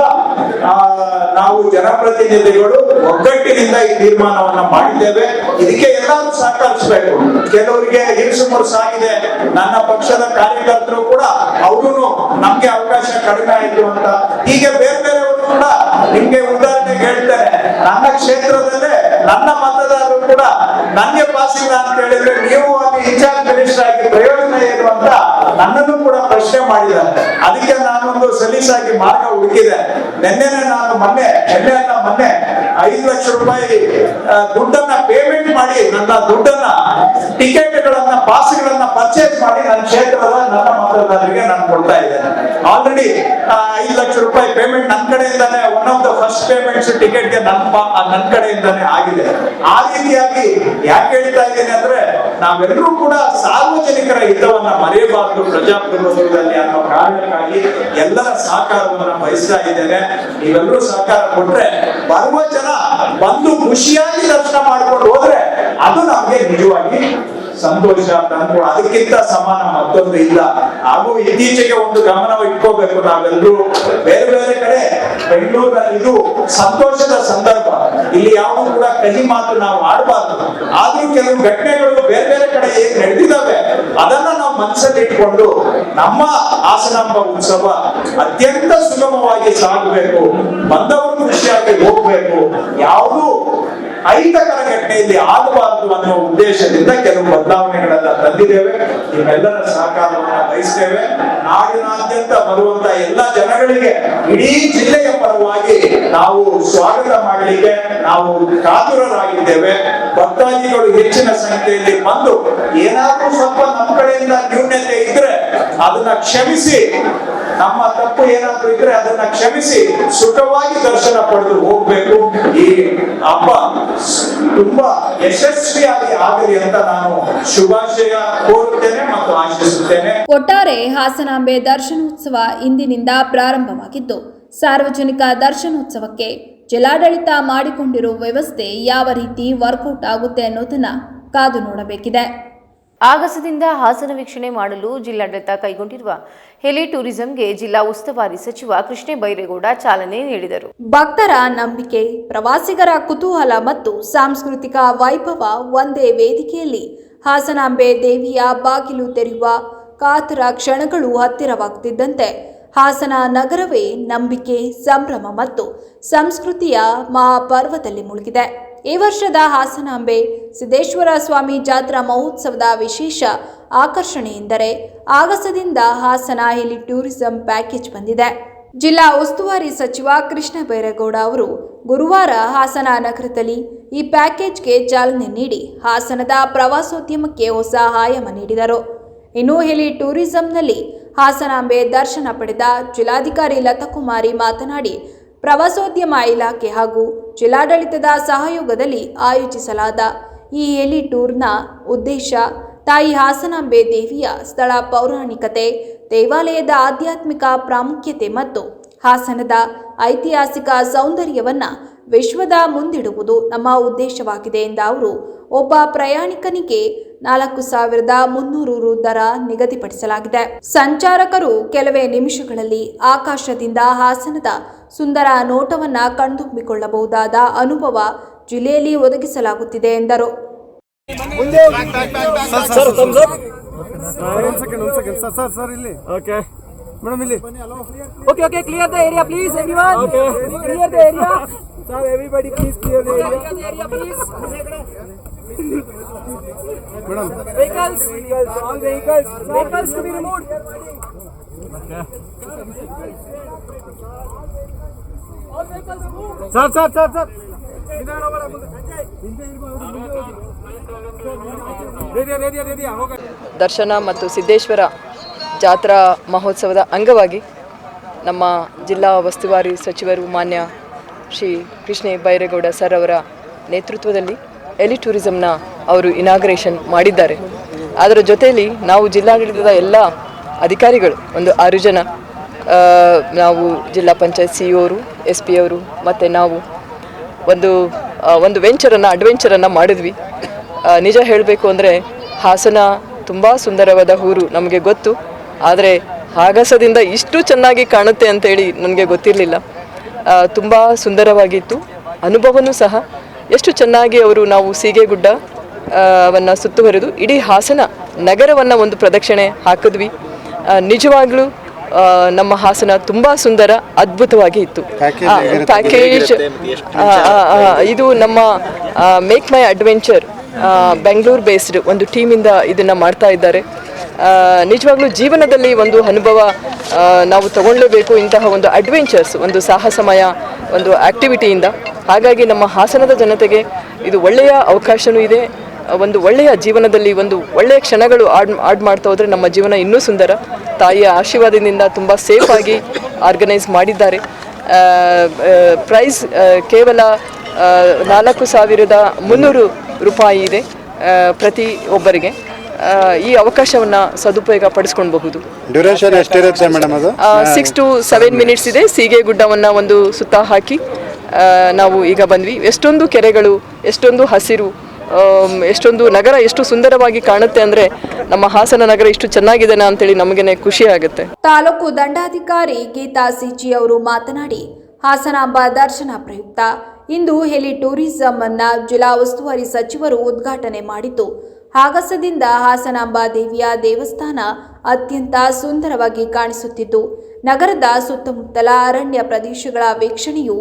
ನಾವು ಜನಪ್ರತಿನಿಧಿಗಳು ಒಗ್ಗಟ್ಟಿನಿಂದ ಈ ತೀರ್ಮಾನವನ್ನ ಮಾಡಿದ್ದೇವೆ. ಇದಕ್ಕೆ ಎಲ್ಲರೂ ಸಹಕರಿಸಬೇಕು. ಕೆಲವರಿಗೆ ಇರಿಸು ಮುರುಸಾಗಿದೆ ನನ್ನ ಪಕ್ಷದ ಕಾರ್ಯಕರ್ತರು ಕೂಡ ಅವರು ನಮ್ಗೆ ಅವಕಾಶ ಕಡಿಮೆ ಆಯಿತು ಅಂತ. ಹೀಗೆ ಹೇಳಿದ್ರೆ ನೀವು ಅಲ್ಲಿ ಇನ್ಚಾರ್ಜ್ ಮಿನಿಸ್ಟರ್ ಆಗಿ ಪ್ರಯೋಜನ ಏನು ಅಂತ ನನ್ನನ್ನು ಕೂಡ ಪ್ರಶ್ನೆ ಮಾಡಿದ್ದಾರೆ. ಅದಕ್ಕೆ ನಾನೊಂದು ಸಲೀಸಾಗಿ ಮಾರ್ಗ ಹುಡುಕಿದೆ. ನಿನ್ನೆನೆ ನಾನು ಮೊನ್ನೆ, ನಿನ್ನೆ ಮೊನ್ನೆ ಐದು ಲಕ್ಷ ರೂಪಾಯಿ ದುಡ್ಡನ್ನ ಪೇಮೆಂಟ್ ಮಾಡಿ ನನ್ನ ದುಡ್ಡನ್ನ ಟಿಕೆಟ್ಗಳನ್ನ, ಪಾಸ್ಗಳನ್ನ ಪರ್ಚೇಸ್ ಮಾಡಿ ನನ್ನ ಕ್ಷೇತ್ರದ ನನ್ನ ಮತದಾರರಿಗೆ ನಾನು ಕೊಡ್ತಾ ಇದ್ದೇನೆ. ಆಲ್ರೆಡಿ ಐದು ಲಕ್ಷ ರೂಪಾಯಿ ಪೇಮೆಂಟ್ ನನ್ನ ಕಡೆಯಿಂದಾನೆ one of the first payments ಟಿಕೆಟ್ಗೆ ನನ್ನ ನನ್ನ ಕಡೆಯಿಂದಾನೆ ಆಗಿದೆ. ಆ ರೀತಿಯಾಗಿ ಯಾಕೆ ಹೇಳ್ತಾ ಇದ್ದೀನಿ ಅಂದ್ರೆ, ನಾವೆಲ್ಲರೂ ಕೂಡ ಸಾರ್ವಜನಿಕರ ಹಿತವನ್ನ ಮರೆಯಬಾರದು ಪ್ರಜಾಪ್ರಭುತ್ವದಲ್ಲಿ ಅನ್ನೋ ಕಾರಣಕ್ಕಾಗಿ ಎಲ್ಲರ ಸಹಕಾರವನ್ನು ಬಯಸ್ತಾ ಇದ್ದೇನೆ. ನೀವೆಲ್ಲರೂ ಸಹಕಾರ ಕೊಟ್ರೆ, ಬರುವ ಜನ ಬಂದು ಖುಷಿಯಾಗಿ ದರ್ಶನ ಮಾಡ್ಕೊಂಡು ನಮ್ಗೆ ನಿಜವಾಗಿ ಸಂತೋಷ ತಂದು ಅದಕ್ಕಿಂತ ಸಮಾನ ಮತ್ತೊಂದು ಇಲ್ಲ. ಹಾಗೂ ಇತ್ತೀಚೆಗೆ ಒಂದು ಗಮನ ಇಟ್ಕೋಬೇಕು ನಾವೆಲ್ಲರೂ. ಬೇರೆ ಬೇರೆ ಕಡೆ ಬೆಂಗಳೂರಿನಲ್ಲಿ ಇದು ಸಂತೋಷದ ಸಂದರ್ಭ. ಇಲ್ಲಿ ಯಾವುದು ಕೂಡ ಕಹಿ ಮಾತು ನಾವು ಆಡಬಾರ್ದು. ಆದ್ರೂ ಕೆಲವು ಘಟನೆಗಳು ಬೇರೆ ಬೇರೆ ಕಡೆ ಏನ್ ನಡೆದಿದ್ದಾವೆ, ಅದನ್ನ ನಾವು ಮನಸ್ಸಲ್ಲಿ ಇಟ್ಕೊಂಡು ನಮ್ಮ ಹಾಸನಾಂಬ ಉತ್ಸವ ಅತ್ಯಂತ ಸುಗಮವಾಗಿ ಸಾಗಬೇಕು, ಬಂದವರು ಖುಷಿಯಾಗಿ ಹೋಗ್ಬೇಕು. ಯಾವುದು ಅಹಿತಕರ ಘಟನೆಯಲ್ಲಿ ಆಗಬಾರದು ಅನ್ನೋ ಉದ್ದೇಶದಿಂದ ಕೆಲವು ಬದಲಾವಣೆಗಳೆಲ್ಲ ತಂದಿದ್ದೇವೆ. ನಿಮ್ಮೆಲ್ಲರ ಸಹಕಾರವನ್ನ ಬಯಸ್ತೇವೆ. ನಾಡಿನಾದ್ಯಂತ ಬರುವಂತ ಎಲ್ಲ ಜನಗಳಿಗೆ ಇಡೀ ಜಿಲ್ಲೆಯ ಪರವಾಗಿ ನಾವು ಸ್ವಾಗತ ಮಾಡಲಿಕ್ಕೆ ನಾವು ಕಾತುರರಾಗಿದ್ದೇವೆ. ಭಕ್ತಾದಿಗಳು ಹೆಚ್ಚಿನ ಸಂಖ್ಯೆಯಲ್ಲಿ ಬಂದು ಏನಾದ್ರೂ ಸ್ವಲ್ಪ ನಮ್ಮ ಕಡೆಯಿಂದ ನ್ಯೂನ್ಯತೆ ಇದ್ರೆ ಅದನ್ನ ಕ್ಷಮಿಸಿ ನಮ್ಮ ತಪ್ಪು ಏನಾದ್ರೂ ಇದ್ರೆ ಅದನ್ನ ಕ್ಷಮಿಸಿ ಸುಖವಾಗಿ ದರ್ಶನ ಪಡೆದು ಹೋಗ್ಬೇಕು. ಈ ಹಬ್ಬ ತುಂಬಾ ಯಶಸ್ವಿಯಾಗಿ ಆಗಲಿ ಅಂತ ನಾನು ಶುಭಾಶಯ ಕೋರುತ್ತೇನೆ ಮತ್ತು ಆಶಿಸುತ್ತೇನೆ. ಒಟ್ಟಾರೆ ಹಾಸನಾಂಬೆ ದರ್ಶನೋತ್ಸವ ಇಂದಿನಿಂದ ಪ್ರಾರಂಭವಾಗಿದ್ದು, ಸಾರ್ವಜನಿಕ ದರ್ಶನೋತ್ಸವಕ್ಕೆ ಜಿಲ್ಲಾಡಳಿತ ಮಾಡಿಕೊಂಡಿರುವ ವ್ಯವಸ್ಥೆ ಯಾವ ರೀತಿ ವರ್ಕೌಟ್ ಆಗುತ್ತೆ ಅನ್ನೋದನ್ನ ಕಾದು ನೋಡಬೇಕಿದೆ. ಆಗಸದಿಂದ ಹಾಸನ ವೀಕ್ಷಣೆ ಮಾಡಲು ಜಿಲ್ಲಾಡಳಿತ ಕೈಗೊಂಡಿರುವ ಹೆಲಿ ಟೂರಿಸಂಗೆ ಜಿಲ್ಲಾ ಉಸ್ತುವಾರಿ ಸಚಿವ ಕೃಷ್ಣ ಬೈರೇಗೌಡ ಚಾಲನೆ ನೀಡಿದರು. ಭಕ್ತರ ನಂಬಿಕೆ, ಪ್ರವಾಸಿಗರ ಕುತೂಹಲ ಮತ್ತು ಸಾಂಸ್ಕೃತಿಕ ವೈಭವ ಒಂದೇ ವೇದಿಕೆಯಲ್ಲಿ ಹಾಸನಾಂಬೆ ದೇವಿಯ ಬಾಗಿಲು ತೆರೆಯುವ ಕಾತರ ಕ್ಷಣಗಳು ಹತ್ತಿರವಾಗುತ್ತಿದ್ದಂತೆ ಹಾಸನ ನಗರವೇ ನಂಬಿಕೆ, ಸಂಭ್ರಮ ಮತ್ತು ಸಂಸ್ಕೃತಿಯ ಮಹಾಪರ್ವದಲ್ಲಿ ಮುಳುಗಿದೆ. ಈ ವರ್ಷದ ಹಾಸನಾಂಬೆ ಸಿದ್ದೇಶ್ವರ ಸ್ವಾಮಿ ಜಾತ್ರಾ ಮಹೋತ್ಸವದ ವಿಶೇಷ ಆಕರ್ಷಣೆ ಎಂದರೆ ಆಗಸದಿಂದ ಹಾಸನ ಇಲ್ಲಿ ಟೂರಿಸಂ ಪ್ಯಾಕೇಜ್ ಬಂದಿದೆ. ಜಿಲ್ಲಾ ಉಸ್ತುವಾರಿ ಸಚಿವ ಕೃಷ್ಣ ಬೈರೇಗೌಡ ಅವರು ಗುರುವಾರ ಹಾಸನ ನಗರದಲ್ಲಿ ಈ ಪ್ಯಾಕೇಜ್ಗೆ ಚಾಲನೆ ನೀಡಿ ಹಾಸನದ ಪ್ರವಾಸೋದ್ಯಮಕ್ಕೆ ಹೊಸ ಆಯಾಮ ನೀಡಿದರು. ಇನ್ನು ಹಿಲಿ ಟೂರಿಸಂನಲ್ಲಿ ಹಾಸನಾಂಬೆ ದರ್ಶನ ಪಡೆದ ಜಿಲ್ಲಾಧಿಕಾರಿ ಲತಾಕುಮಾರಿ ಮಾತನಾಡಿ ಪ್ರವಾಸೋದ್ಯಮ ಇಲಾಖೆ ಹಾಗೂ ಜಿಲ್ಲಾಡಳಿತದ ಸಹಯೋಗದಲ್ಲಿ ಆಯೋಜಿಸಲಾದ ಈ ಎಲಿ ಟೂರ್ನ ಉದ್ದೇಶ ತಾಯಿ ಹಾಸನಾಂಬೆ ದೇವಿಯ ಸ್ಥಳ ಪೌರಾಣಿಕತೆ, ದೇವಾಲಯದ ಆಧ್ಯಾತ್ಮಿಕ ಪ್ರಾಮುಖ್ಯತೆ ಮತ್ತು ಹಾಸನದ ಐತಿಹಾಸಿಕ ಸೌಂದರ್ಯವನ್ನು ವಿಶ್ವದ ಮುಂದಿಡುವುದು ನಮ್ಮ ಉದ್ದೇಶವಾಗಿದೆ ಎಂದ ಅವರು. ಒಬ್ಬ ಪ್ರಯಾಣಿಕನಿಗೆ ನಾಲ್ಕು ಸಾವಿರದ ಮುನ್ನೂರು ರು ದರ ನಿಗದಿಪಡಿಸಲಾಗಿದೆ. ಸಂಚಾರಕರು ಕೆಲವೇ ನಿಮಿಷಗಳಲ್ಲಿ ಆಕಾಶದಿಂದ ಹಾಸನದ ಸುಂದರ ನೋಟವನ್ನು ಕಣ್ತುಂಬಿಕೊಳ್ಳಬಹುದಾದ ಅನುಭವ ಜಿಲ್ಲೆಯಲ್ಲಿ ಒದಗಿಸಲಾಗುತ್ತಿದೆ ಎಂದರು. ಇಲ್ಲಿ. Okay. Okay clear the area please everyone okay. Clear the area everybody please clear the area please vehicles all vehicles to be removed sir sir sir sir. ದರ್ಶನ ಮತ್ತು ಸಿದ್ದೇಶ್ವರ ಜಾತ್ರಾ ಮಹೋತ್ಸವದ ಅಂಗವಾಗಿ ನಮ್ಮ ಜಿಲ್ಲಾ ಉಸ್ತುವಾರಿ ಸಚಿವರು ಮಾನ್ಯ ಶ್ರೀ ಕೃಷ್ಣ ಬೈರೇಗೌಡ ಸರ್ ಅವರ ನೇತೃತ್ವದಲ್ಲಿ ಎಲಿ ಟೂರಿಸಂನ ಅವರು ಇನಾಗ್ರೇಷನ್ ಮಾಡಿದ್ದಾರೆ. ಅದರ ಜೊತೆಯಲ್ಲಿ ನಾವು ಜಿಲ್ಲಾಡಳಿತದ ಎಲ್ಲ ಅಧಿಕಾರಿಗಳು, ಒಂದು ಆರು ಜನ ನಾವು ಜಿಲ್ಲಾ ಪಂಚಾಯತ್ ಸಿ ಅವರು ಎಸ್ ಪಿ ಅವರು, ಮತ್ತು ನಾವು ಒಂದು ಒಂದು ವೆಂಚರನ್ನು, ಅಡ್ವೆಂಚರನ್ನು ಮಾಡಿದ್ವಿ. ನಿಜ ಹೇಳಬೇಕು ಅಂದರೆ ಹಾಸನ ತುಂಬ ಸುಂದರವಾದ ಊರು ನಮಗೆ ಗೊತ್ತು. ಆದರೆ ಆಗಸದಿಂದ ಇಷ್ಟು ಚೆನ್ನಾಗಿ ಕಾಣುತ್ತೆ ಅಂತೇಳಿ ನನಗೆ ಗೊತ್ತಿರಲಿಲ್ಲ. ತುಂಬ ಸುಂದರವಾಗಿತ್ತು. ಅನುಭವನೂ ಸಹ ಎಷ್ಟು ಚೆನ್ನಾಗಿ ಅವರು ನಾವು ಸೀಗೆಗುಡ್ಡ ವನ್ನು ಸುತ್ತುವರೆದು ಇಡೀ ಹಾಸನ ನಗರವನ್ನು ಒಂದು ಪ್ರದಕ್ಷಿಣೆ ಹಾಕಿದ್ವಿ. ನಿಜವಾಗಲೂ ನಮ್ಮ ಹಾಸನ ತುಂಬ ಸುಂದರ ಅದ್ಭುತವಾಗಿ ಇತ್ತು. ಪ್ಯಾಕೇಜ್ ಇದು ನಮ್ಮ make my adventure Bengaluru based ಒಂದು ಟೀಮಿಂದ ಇದನ್ನು ಮಾಡ್ತಾ ಇದ್ದಾರೆ. ನಿಜವಾಗ್ಲೂ ಜೀವನದಲ್ಲಿ ಒಂದು ಅನುಭವ ನಾವು ತಗೊಳ್ಳೇಬೇಕು ಇಂತಹ ಒಂದು ಅಡ್ವೆಂಚರ್ಸ್ ಒಂದು ಸಾಹಸಮಯ ಒಂದು ಆಕ್ಟಿವಿಟಿಯಿಂದ ಹಾಗಾಗಿ ನಮ್ಮ ಹಾಸನದ ಜನತೆಗೆ ಇದು ಒಳ್ಳೆಯ ಅವಕಾಶವೂ ಇದೆ. ಒಂದು ಒಳ್ಳೆಯ ಜೀವನದಲ್ಲಿ ಒಂದು ಒಳ್ಳೆಯ ಕ್ಷಣಗಳು ಆಡ್ ಆಡ್ ಮಾಡ್ತಾ ಹೋದರೆ ನಮ್ಮ ಜೀವನ ಇನ್ನೂ ಸುಂದರ. ತಾಯಿಯ ಆಶೀರ್ವಾದದಿಂದ ತುಂಬ ಸೇಫಾಗಿ ಆರ್ಗನೈಸ್ ಮಾಡಿದ್ದಾರೆ. ಪ್ರೈಸ್ ಕೇವಲ ನಾಲ್ಕು ಸಾವಿರದ ಮುನ್ನೂರು ರೂಪಾಯಿ ಇದೆ ಪ್ರತಿ ಒಬ್ಬರಿಗೆ. ಈ ಅವಕಾಶವನ್ನು ಸದುಪಯೋಗ ಪಡಿಸ್ಕೊಳ್ಬಹುದು. ಡ್ಯೂರೇಷನ್ ಎಷ್ಟಿರುತ್ತೆ ಮೇಡಮ್ ಅದು? ಸಿಕ್ಸ್ ಟು ಸೆವೆನ್ ಮಿನಿಟ್ಸ್ ಇದೆ. ಸೀಗೆ ಗುಡ್ಡವನ್ನು ಒಂದು ಸುತ್ತ ಹಾಕಿ ನಾವು ಈಗ ಬಂದ್ವಿ. ಎಷ್ಟೊಂದು ಕೆರೆಗಳು ಎಷ್ಟೊಂದು ಹಸಿರು ಎಷ್ಟೊಂದು ನಗರ ಎಷ್ಟು ಸುಂದರವಾಗಿ ಕಾಣುತ್ತೆ ಅಂದ್ರೆ ನಮ್ಮ ಹಾಸನ ನಗರ ಇಷ್ಟು ಚೆನ್ನಾಗಿದೆ ಅಂತೇಳಿ ನಮಗೇನೆ ಖುಷಿ ಆಗುತ್ತೆ. ತಾಲೂಕು ದಂಡಾಧಿಕಾರಿ ಗೀತಾ ಸಿಜಿ ಅವರು ಮಾತನಾಡಿ, ಹಾಸನಾಂಬ ದರ್ಶನ ಪ್ರಯುಕ್ತ. ಇಂದು ಹೆಲಿ ಟೂರಿಸಂ ಅನ್ನ ಜಿಲ್ಲಾ ಉಸ್ತುವಾರಿ ಸಚಿವರು ಉದ್ಘಾಟನೆ ಮಾಡಿದ್ದು, ಆಗಸದಿಂದ ಹಾಸನಾಂಬ ದೇವಿಯ ದೇವಸ್ಥಾನ ಅತ್ಯಂತ ಸುಂದರವಾಗಿ ಕಾಣಿಸುತ್ತಿದ್ದು, ನಗರದ ಸುತ್ತಮುತ್ತಲ ಅರಣ್ಯ ಪ್ರದೇಶಗಳ ವೀಕ್ಷಣೆಯು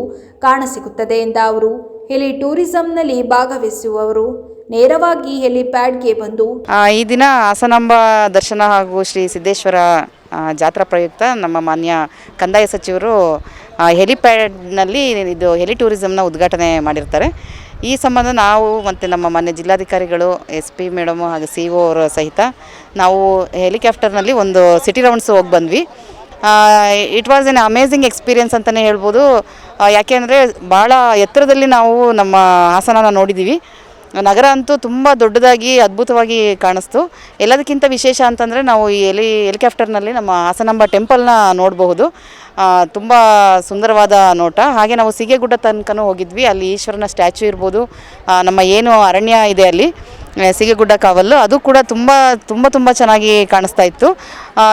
ಕಾಣಸಿಗುತ್ತದೆ ಎಂದ ಅವರು. ಹೆಲಿ ಟೂರಿಸಂನಲ್ಲಿ ಭಾಗವಹಿಸುವವರು ನೇರವಾಗಿ ಹೆಲಿಪ್ಯಾಡ್ಗೆ ಬಂದು ಈ ದಿನ ಹಾಸನಾಂಬ ದರ್ಶನ ಹಾಗೂ ಶ್ರೀ ಸಿದ್ದೇಶ್ವರ ಜಾತ್ರಾ ಪ್ರಯುಕ್ತ ನಮ್ಮ ಮಾನ್ಯ ಕಂದಾಯ ಸಚಿವರು ಹೆಲಿಪ್ಯಾಡ್ನಲ್ಲಿ ಇದು ಹೆಲಿ ಟೂರಿಸಮ್ನ ಉದ್ಘಾಟನೆ ಮಾಡಿರ್ತಾರೆ. ಈ ಸಂಬಂಧ ನಾವು ಮತ್ತು ನಮ್ಮ ಮಾನ್ಯ ಜಿಲ್ಲಾಧಿಕಾರಿಗಳು ಎಸ್ ಪಿ ಮೇಡಮು ಹಾಗೂ ಸಿ ಒ ಅವರ ಸಹಿತ ನಾವು ಹೆಲಿಕಾಪ್ಟರ್ನಲ್ಲಿ ಒಂದು ಸಿಟಿ ರೌಂಡ್ಸ್ ಹೋಗಿ ಬಂದ್ವಿ. It was an amazing experience ಅಂತಲೇ ಹೇಳ್ಬೋದು. ಯಾಕೆ ಅಂದರೆ ಭಾಳ ಎತ್ತರದಲ್ಲಿ ನಾವು ನಮ್ಮ ಹಾಸನನ ನೋಡಿದ್ದೀವಿ ನಗರ ಅಂತೂ ತುಂಬ ದೊಡ್ಡದಾಗಿ, ಅದ್ಭುತವಾಗಿ ಕಾಣಿಸ್ತು. ಎಲ್ಲದಕ್ಕಿಂತ ವಿಶೇಷ ಅಂತಂದರೆ ನಾವು ಈ ಎಲಿ ಹೆಲಿಕಾಪ್ಟರ್ನಲ್ಲಿ ನಮ್ಮ ಹಾಸನಾಂಬ ಟೆಂಪಲ್ನ ನೋಡಬಹುದು. ತುಂಬ ಸುಂದರವಾದ ನೋಟ. ಹಾಗೆ ನಾವು ಸಿಗೆಗುಡ್ಡ ತನಕನೂ ಹೋಗಿದ್ವಿ. ಅಲ್ಲಿ ಈಶ್ವರನ ಸ್ಟ್ಯಾಚ್ಯೂ ಇರ್ಬೋದು. ನಮ್ಮ ಏನು ಅರಣ್ಯ ಇದೆ ಅಲ್ಲಿ. ಸಿಗೆಗುಡ್ಡ ಕಾವಲು. ಅದು ಕೂಡ ತುಂಬ ತುಂಬ ತುಂಬ ಚೆನ್ನಾಗಿ ಕಾಣಿಸ್ತಾ ಇತ್ತು.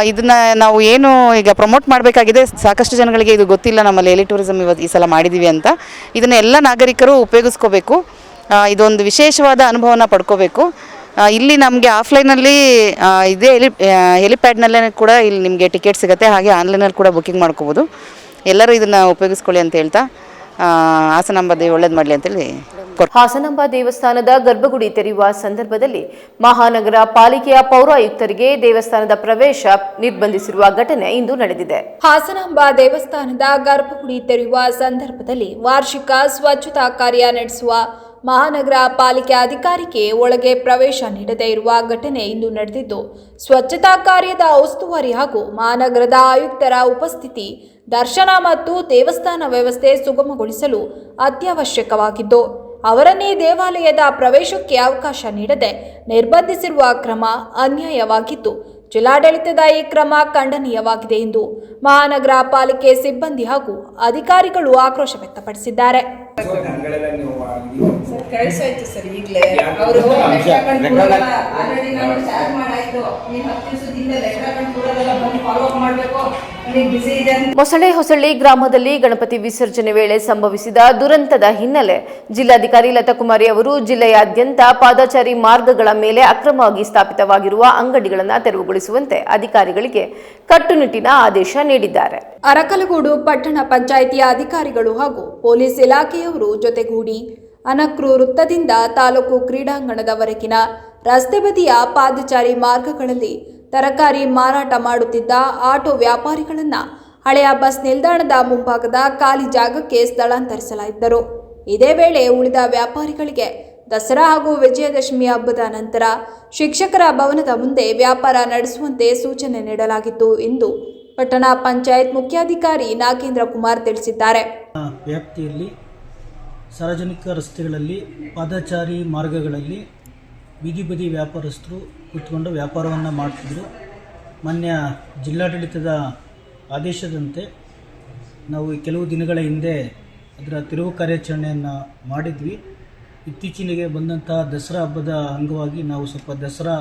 ಇದನ್ನು ನಾವು ಏನು ಈಗ ಪ್ರಮೋಟ್ ಮಾಡಬೇಕಾಗಿದೆ, ಸಾಕಷ್ಟು ಜನಗಳಿಗೆ ಇದು ಗೊತ್ತಿಲ್ಲ. ನಮ್ಮಲ್ಲಿ ಎಲಿ ಟೂರಿಸಮ್ ಇವತ್ತು ಈ ಸಲ ಮಾಡಿದ್ದೀವಿ ಅಂತ. ಇದನ್ನು ಎಲ್ಲ ನಾಗರಿಕರು ಉಪಯೋಗಿಸ್ಕೋಬೇಕು. ಇದೊಂದು ವಿಶೇಷವಾದ ಅನುಭವನ ಪಡ್ಕೋಬೇಕು. ಇಲ್ಲಿ ನಮಗೆ ಆಫ್ಲೈನಲ್ಲಿ ಇದೇ ಹೆಲಿ ಹೆಲಿಪ್ಯಾಡ್ನಲ್ಲೇ ಕೂಡ ಇಲ್ಲಿ ನಿಮಗೆ ಟಿಕೆಟ್ ಸಿಗುತ್ತೆ. ಹಾಗೆ ಆನ್ಲೈನಲ್ಲಿ ಕೂಡ ಬುಕ್ಕಿಂಗ್ ಮಾಡ್ಕೋಬೋದು. ಎಲ್ಲರೂ ಇದನ್ನು ಉಪಯೋಗಿಸ್ಕೊಳ್ಳಿ ಅಂತ ಹೇಳ್ತಾ ಹಾಸನಾಂಬ ಒಳ್ಳೇದು ಮಾಡಲಿ ಅಂತೇಳಿ ಹಾಸನಾಂಬ ದೇವಸ್ಥಾನದ ಗರ್ಭಗುಡಿ ತೆರೆಯುವ ಸಂದರ್ಭದಲ್ಲಿ ಮಹಾನಗರ ಪಾಲಿಕೆಯ ಪೌರಾಯುಕ್ತರಿಗೆ ದೇವಸ್ಥಾನದ ಪ್ರವೇಶ ನಿರ್ಬಂಧಿಸಿರುವ ಘಟನೆ ಇಂದು ನಡೆದಿದೆ. ಹಾಸನಾಂಬ ದೇವಸ್ಥಾನದ ಗರ್ಭಗುಡಿ ತೆರೆಯುವ ಸಂದರ್ಭದಲ್ಲಿ ವಾರ್ಷಿಕ ಸ್ವಚ್ಛತಾ ಕಾರ್ಯ ನಡೆಸುವ ಮಹಾನಗರ ಪಾಲಿಕೆ ಅಧಿಕಾರಿಗೆ ಒಳಗೆ ಪ್ರವೇಶ ನೀಡದೇ ಇರುವ ಘಟನೆ ಇಂದು ನಡೆದಿದ್ದು, ಸ್ವಚ್ಛತಾ ಕಾರ್ಯದ ಉಸ್ತುವಾರಿ ಹಾಗೂ ಮಹಾನಗರದ ಆಯುಕ್ತರ ಉಪಸ್ಥಿತಿ, ದರ್ಶನ ಮತ್ತು ದೇವಸ್ಥಾನ ವ್ಯವಸ್ಥೆ ಸುಗಮಗೊಳಿಸಲು ಅತ್ಯವಶ್ಯಕವಾಗಿದ್ದು ಅವರನ್ನೇ ದೇವಾಲಯದ ಪ್ರವೇಶಕ್ಕೆ ಅವಕಾಶ ನೀಡದೆ ನಿರ್ಬಂಧಿಸಿರುವ ಕ್ರಮ ಅನ್ಯಾಯವಾಗಿದ್ದು ಜಿಲ್ಲಾಡಳಿತದ ಈ ಕ್ರಮ ಖಂಡನೀಯವಾಗಿದೆ ಎಂದು ಮಹಾನಗರ ಪಾಲಿಕೆ ಸಿಬ್ಬಂದಿ ಹಾಗೂ ಅಧಿಕಾರಿಗಳು ಆಕ್ರೋಶ ವ್ಯಕ್ತಪಡಿಸಿದ್ದಾರೆ. ಕಳ್ಸಾಯ್ತು ಸರ್ ಮೊಸಳೆ ಹೊಸಳ್ಳಿ ಗ್ರಾಮದಲ್ಲಿ ಗಣಪತಿ ವಿಸರ್ಜನೆ ವೇಳೆ ಸಂಭವಿಸಿದ ದುರಂತದ ಹಿನ್ನೆಲೆ ಜಿಲ್ಲಾಧಿಕಾರಿ ಲತಾಕುಮಾರಿ ಅವರು ಜಿಲ್ಲೆಯಾದ್ಯಂತ ಪಾದಚಾರಿ ಮಾರ್ಗಗಳ ಮೇಲೆ ಅಕ್ರಮವಾಗಿ ಸ್ಥಾಪಿತವಾಗಿರುವ ಅಂಗಡಿಗಳನ್ನು ತೆರವುಗೊಳಿಸುವಂತೆ ಅಧಿಕಾರಿಗಳಿಗೆ ಕಟ್ಟುನಿಟ್ಟಿನ ಆದೇಶ ನೀಡಿದ್ದಾರೆ. ಅರಕಲಗೂಡು ಪಟ್ಟಣ ಪಂಚಾಯಿತಿಯ ಅಧಿಕಾರಿಗಳು ಹಾಗೂ ಪೊಲೀಸ್ ಇಲಾಖೆಯವರು ಜೊತೆಗೂಡಿ ಅನಕ್ರು ವೃತ್ತದಿಂದ ತಾಲೂಕು ಕ್ರೀಡಾಂಗಣದವರೆಗಿನ ರಸ್ತೆ ಬದಿಯ ಪಾದಚಾರಿ ಮಾರ್ಗಗಳಲ್ಲಿ ತರಕಾರಿ ಮಾರಾಟ ಮಾಡುತ್ತಿದ್ದ ಆಟೋ ವ್ಯಾಪಾರಿಗಳನ್ನು ಹಳೆಯ ಬಸ್ ನಿಲ್ದಾಣದ ಮುಂಭಾಗದ ಖಾಲಿ ಜಾಗಕ್ಕೆ ಸ್ಥಳಾಂತರಿಸಲಾಯಿದ್ದರು ಇದೇ ವೇಳೆ ಉಳಿದ ವ್ಯಾಪಾರಿಗಳಿಗೆ ದಸರಾ ಹಾಗೂ ವಿಜಯದಶಮಿ ಹಬ್ಬದ ನಂತರ ಶಿಕ್ಷಕರ ಭವನದ ಮುಂದೆ ವ್ಯಾಪಾರ ನಡೆಸುವಂತೆ ಸೂಚನೆ ನೀಡಲಾಗಿತ್ತು ಎಂದು ಪಟ್ಟಣ ಪಂಚಾಯತ್ ಮುಖ್ಯಾಧಿಕಾರಿ ನಾಗೇಂದ್ರ ಕುಮಾರ್ ತಿಳಿಸಿದ್ದಾರೆ. ವ್ಯಾಪ್ತಿಯಲ್ಲಿ ಸಾರ್ವಜನಿಕ ರಸ್ತೆಗಳಲ್ಲಿ ಪಾದಚಾರಿ ಮಾರ್ಗಗಳಲ್ಲಿ ಬೀದಿ ಬದಿ ವ್ಯಾಪಾರಸ್ಥರು ಕೂತ್ಕೊಂಡು ವ್ಯಾಪಾರವನ್ನು ಮಾಡ್ತಿದ್ರು. ಮಾನ್ಯ ಜಿಲ್ಲಾಡಳಿತದ ಆದೇಶದಂತೆ ನಾವು ಕೆಲವು ದಿನಗಳ ಹಿಂದೆ ಅದರ ತಿರುವು ಕಾರ್ಯಾಚರಣೆಯನ್ನು ಮಾಡಿದ್ವಿ. ಇತ್ತೀಚೆಗೆ ಬಂದಂತಹ ದಸರಾ ಹಬ್ಬದ ಅಂಗವಾಗಿ ನಾವು ಸ್ವಲ್ಪ ದಸರಾ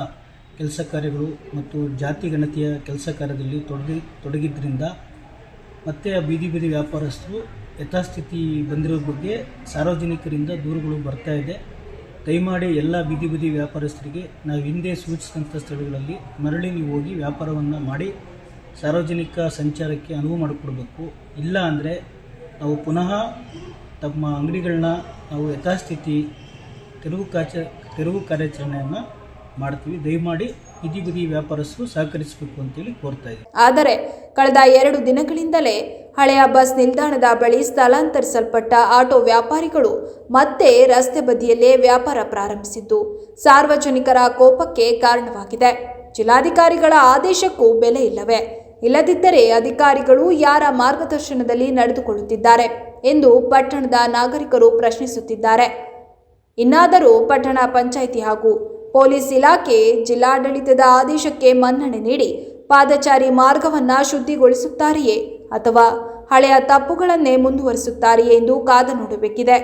ಕೆಲಸ ಕಾರ್ಯಗಳು ಮತ್ತು ಜಾತಿ ಗಣತಿಯ ಕೆಲಸ ಕಾರ್ಯದಲ್ಲಿ ತೊಡಗಿ ತೊಡಗಿದ್ದರಿಂದ ಮತ್ತೆ ಬೀದಿ ಬೀದಿ ವ್ಯಾಪಾರಸ್ಥರು ಯಥಾಸ್ಥಿತಿ ಬಂದಿರೋ ಬಗ್ಗೆ ಸಾರ್ವಜನಿಕರಿಂದ ದೂರುಗಳು ಬರ್ತಾ ಇದೆ. ದಯಮಾಡಿ ಎಲ್ಲ ಬೀದಿ ಬೀದಿ ವ್ಯಾಪಾರಸ್ಥರಿಗೆ ನಾವು ಹಿಂದೆ ಸೂಚಿಸಿದಂಥ ಸ್ಥಳಗಳಲ್ಲಿ ಮರಳಿ ನೀವು ಹೋಗಿ ವ್ಯಾಪಾರವನ್ನು ಮಾಡಿ ಸಾರ್ವಜನಿಕ ಸಂಚಾರಕ್ಕೆ ಅನುವು ಮಾಡಿಕೊಡ್ಬೇಕು. ಇಲ್ಲ ಅಂದರೆ ನಾವು ಪುನಃ ತಮ್ಮ ಅಂಗಡಿಗಳನ್ನ ನಾವು ಯಥಾಸ್ಥಿತಿ ತೆರವು ಕಾಚ, ತೆರವು ಕಾರ್ಯಾಚರಣೆಯನ್ನು ಮಾಡ್ತೀವಿ. ದಯಮಾಡಿ ಬದಿ ವ್ಯಾಪಾರಸ್ಥರು ಸಹಕರಿಸಬೇಕು ಅಂತೇಳಿ ಕೋರ್ತಾ ಇದೆ ಆದರೆ ಕಳೆದ ಎರಡು ದಿನಗಳಿಂದಲೇ ಹಳೆಯ ಬಸ್ ನಿಲ್ದಾಣದ ಬಳಿ ಸ್ಥಳಾಂತರಿಸಲ್ಪಟ್ಟ ಆಟೋ ವ್ಯಾಪಾರಿಗಳು ಮತ್ತೆ ರಸ್ತೆ ಬದಿಯಲ್ಲೇ ವ್ಯಾಪಾರ ಪ್ರಾರಂಭಿಸಿದ್ದು. ಸಾರ್ವಜನಿಕರ ಕೋಪಕ್ಕೆ ಕಾರಣವಾಗಿದೆ. ಜಿಲ್ಲಾಧಿಕಾರಿಗಳ ಆದೇಶಕ್ಕೂ ಬೆಲೆ ಇಲ್ಲವೇ? ಇಲ್ಲದಿದ್ದರೆ ಅಧಿಕಾರಿಗಳು ಯಾರ ಮಾರ್ಗದರ್ಶನದಲ್ಲಿ ನಡೆದುಕೊಳ್ಳುತ್ತಿದ್ದಾರೆ ಎಂದು ಪಟ್ಟಣದ ನಾಗರಿಕರು ಪ್ರಶ್ನಿಸುತ್ತಿದ್ದಾರೆ. ಇನ್ನಾದರೂ ಪಟ್ಟಣ ಪಂಚಾಯಿತಿ ಹಾಗೂ ಪೊಲೀಸ್ ಇಲಾಖೆ ಜಿಲ್ಲಾಡಳಿತದ ಆದೇಶಕ್ಕೆ ಮನ್ನಣೆ ನೀಡಿ ಪಾದಚಾರಿ ಮಾರ್ಗವನ್ನ ಶುದ್ಧಿಗೊಳಿಸುತ್ತಾರೆಯೇ ಅಥವಾ ಹಳೆಯ ತಪ್ಪುಗಳನ್ನೇ ಮುಂದುವರಿಸುತ್ತಾರೆಯೇ ಎಂದು ಕಾದು ನೋಡಬೇಕಿದೆ.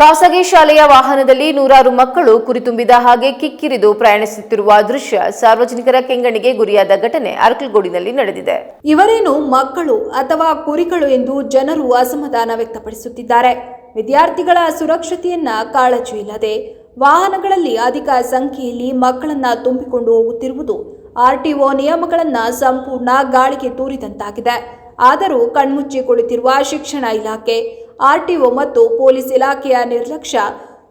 ಖಾಸಗಿ ಶಾಲೆಯ ವಾಹನದಲ್ಲಿ ನೂರಾರು ಮಕ್ಕಳು ಕುರಿತುಂಬಿದ ಹಾಗೆ ಕಿಕ್ಕಿರಿದು ಪ್ರಯಾಣಿಸುತ್ತಿರುವ ದೃಶ್ಯ ಸಾರ್ವಜನಿಕರ ಕೆಂಗಣಿಗೆ ಗುರಿಯಾದ ಘಟನೆ ಅರ್ಕಲ್ಗೋಡಿನಲ್ಲಿ ನಡೆದಿದೆ. ಇವರೇನು ಮಕ್ಕಳು ಅಥವಾ ಕುರಿಗಳು ಎಂದು ಜನರು ಅಸಮಾಧಾನ ವ್ಯಕ್ತಪಡಿಸುತ್ತಿದ್ದಾರೆ. ವಿದ್ಯಾರ್ಥಿಗಳ ಸುರಕ್ಷತೆಯನ್ನ ಕಾಳಜಿ ಇಲ್ಲದೆ ವಾಹನಗಳಲ್ಲಿ ಅಧಿಕ ಸಂಖ್ಯೆಯಲ್ಲಿ ಮಕ್ಕಳನ್ನ ತುಂಬಿಕೊಂಡು ಹೋಗುತ್ತಿರುವುದು ಆರ್ಟಿಒ ನಿಯಮಗಳನ್ನು ಸಂಪೂರ್ಣ ಗಾಳಿಗೆ ತೂರಿದಂತಾಗಿದೆ. ಆದರೂ ಕಣ್ಮುಚ್ಚಿ ಕುಳಿತಿರುವ ಶಿಕ್ಷಣ ಇಲಾಖೆ, ಆರ್ಟಿಒ ಮತ್ತು ಪೊಲೀಸ್ ಇಲಾಖೆಯ ನಿರ್ಲಕ್ಷ್ಯ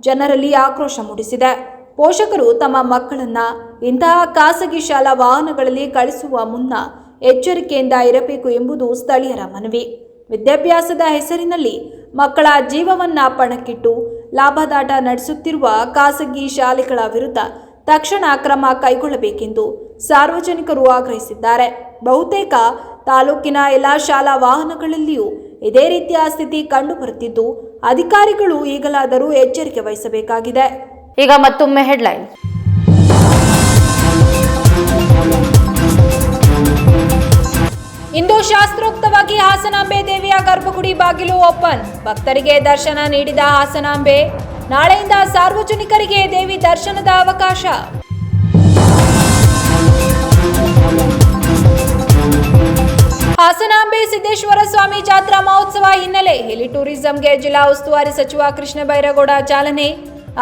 ಜನರಲ್ಲಿ ಆಕ್ರೋಶ ಮೂಡಿಸಿದೆ. ಪೋಷಕರು ತಮ್ಮ ಮಕ್ಕಳನ್ನ ಇಂತಹ ಖಾಸಗಿ ಶಾಲಾ ವಾಹನಗಳಲ್ಲಿ ಕಳಿಸುವ ಮುನ್ನ ಎಚ್ಚರಿಕೆಯಿಂದ ಇರಬೇಕು ಎಂಬುದು ಸ್ಥಳೀಯರ ಮನವಿ. ವಿದ್ಯಾಭ್ಯಾಸದ ಹೆಸರಿನಲ್ಲಿ ಮಕ್ಕಳ ಜೀವವನ್ನ ಪಣಕ್ಕಿಟ್ಟು ಲಾಭದಾಟ ನಡೆಸುತ್ತಿರುವ ಖಾಸಗಿ ಶಾಲೆಗಳ ವಿರುದ್ಧ ತಕ್ಷಣ ಕ್ರಮ ಕೈಗೊಳ್ಳಬೇಕೆಂದು ಸಾರ್ವಜನಿಕರು ಆಗ್ರಹಿಸಿದ್ದಾರೆ. ಬಹುತೇಕ ತಾಲೂಕಿನ ಎಲ್ಲ ಶಾಲಾ ವಾಹನಗಳಲ್ಲಿಯೂ ಇದೇ ರೀತಿಯ ಸ್ಥಿತಿ ಕಂಡುಬರುತ್ತಿದ್ದು, ಅಧಿಕಾರಿಗಳು ಈಗಲಾದರೂ ಎಚ್ಚರಿಕೆ ವಹಿಸಬೇಕಾಗಿದೆ. ಈಗ ಮತ್ತೊಮ್ಮೆ ಹೆಡ್ಲೈನ್. ಇಂದು ಶಾಸ್ತ್ರೋಕ್ತವಾಗಿ ಹಾಸನಾಂಬೆ ದೇವಿಯ ಗರ್ಭಗುಡಿ ಬಾಗಿಲು ಓಪನ್. ಭಕ್ತರಿಗೆ ದರ್ಶನ ನೀಡಿದ ಹಾಸನಾಂಬೆ, ನಾಳೆಯಿಂದ ಸಾರ್ವಜನಿಕರಿಗೆ ದೇವಿ ದರ್ಶನದ ಅವಕಾಶ. ಹಾಸನಾಂಬೆ ಸಿದ್ದೇಶ್ವರ ಸ್ವಾಮಿ ಜಾತ್ರಾ ಮಹೋತ್ಸವ ಹಿನ್ನೆಲೆ ಹೆಲಿ ಟೂರಿಸಂಗೆ ಜಿಲ್ಲಾ ಉಸ್ತುವಾರಿ ಸಚಿವ ಕೃಷ್ಣ ಬೈರೇಗೌಡ ಚಾಲನೆ.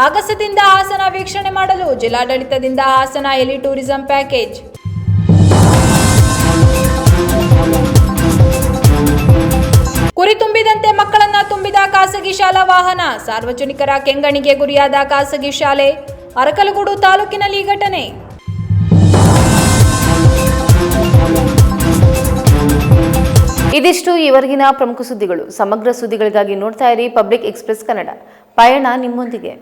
ಆಗಸದಿಂದ ಹಾಸನ ವೀಕ್ಷಣೆ ಮಾಡಲು ಜಿಲ್ಲಾಡಳಿತದಿಂದ ಹಾಸನ ಹೆಲಿ ಟೂರಿಸಂ ಪ್ಯಾಕೇಜ್. ಕುರಿ ತುಂಬಿದಂತೆ ಮಕ್ಕಳನ್ನ ತುಂಬಿದ ಖಾಸಗಿ ಶಾಲಾ ವಾಹನ ಸಾರ್ವಜನಿಕರ ಕೆಂಗಣಿಗೆ ಗುರಿಯಾದ ಖಾಸಗಿ ಶಾಲೆ, ಅರಕಲಗೂಡು ತಾಲೂಕಿನಲ್ಲಿ ಈ ಘಟನೆ. ಇದಿಷ್ಟು ಈವರೆಗಿನ ಪ್ರಮುಖ ಸುದ್ದಿಗಳು. ಸಮಗ್ರ ಸುದ್ದಿಗಳಿಗಾಗಿ ನೋಡ್ತಾ ಇರಿ ಪಬ್ಲಿಕ್ ಎಕ್ಸ್ಪ್ರೆಸ್ ಕನ್ನಡ. ಪಯಣ ನಿಮ್ಮೊಂದಿಗೆ.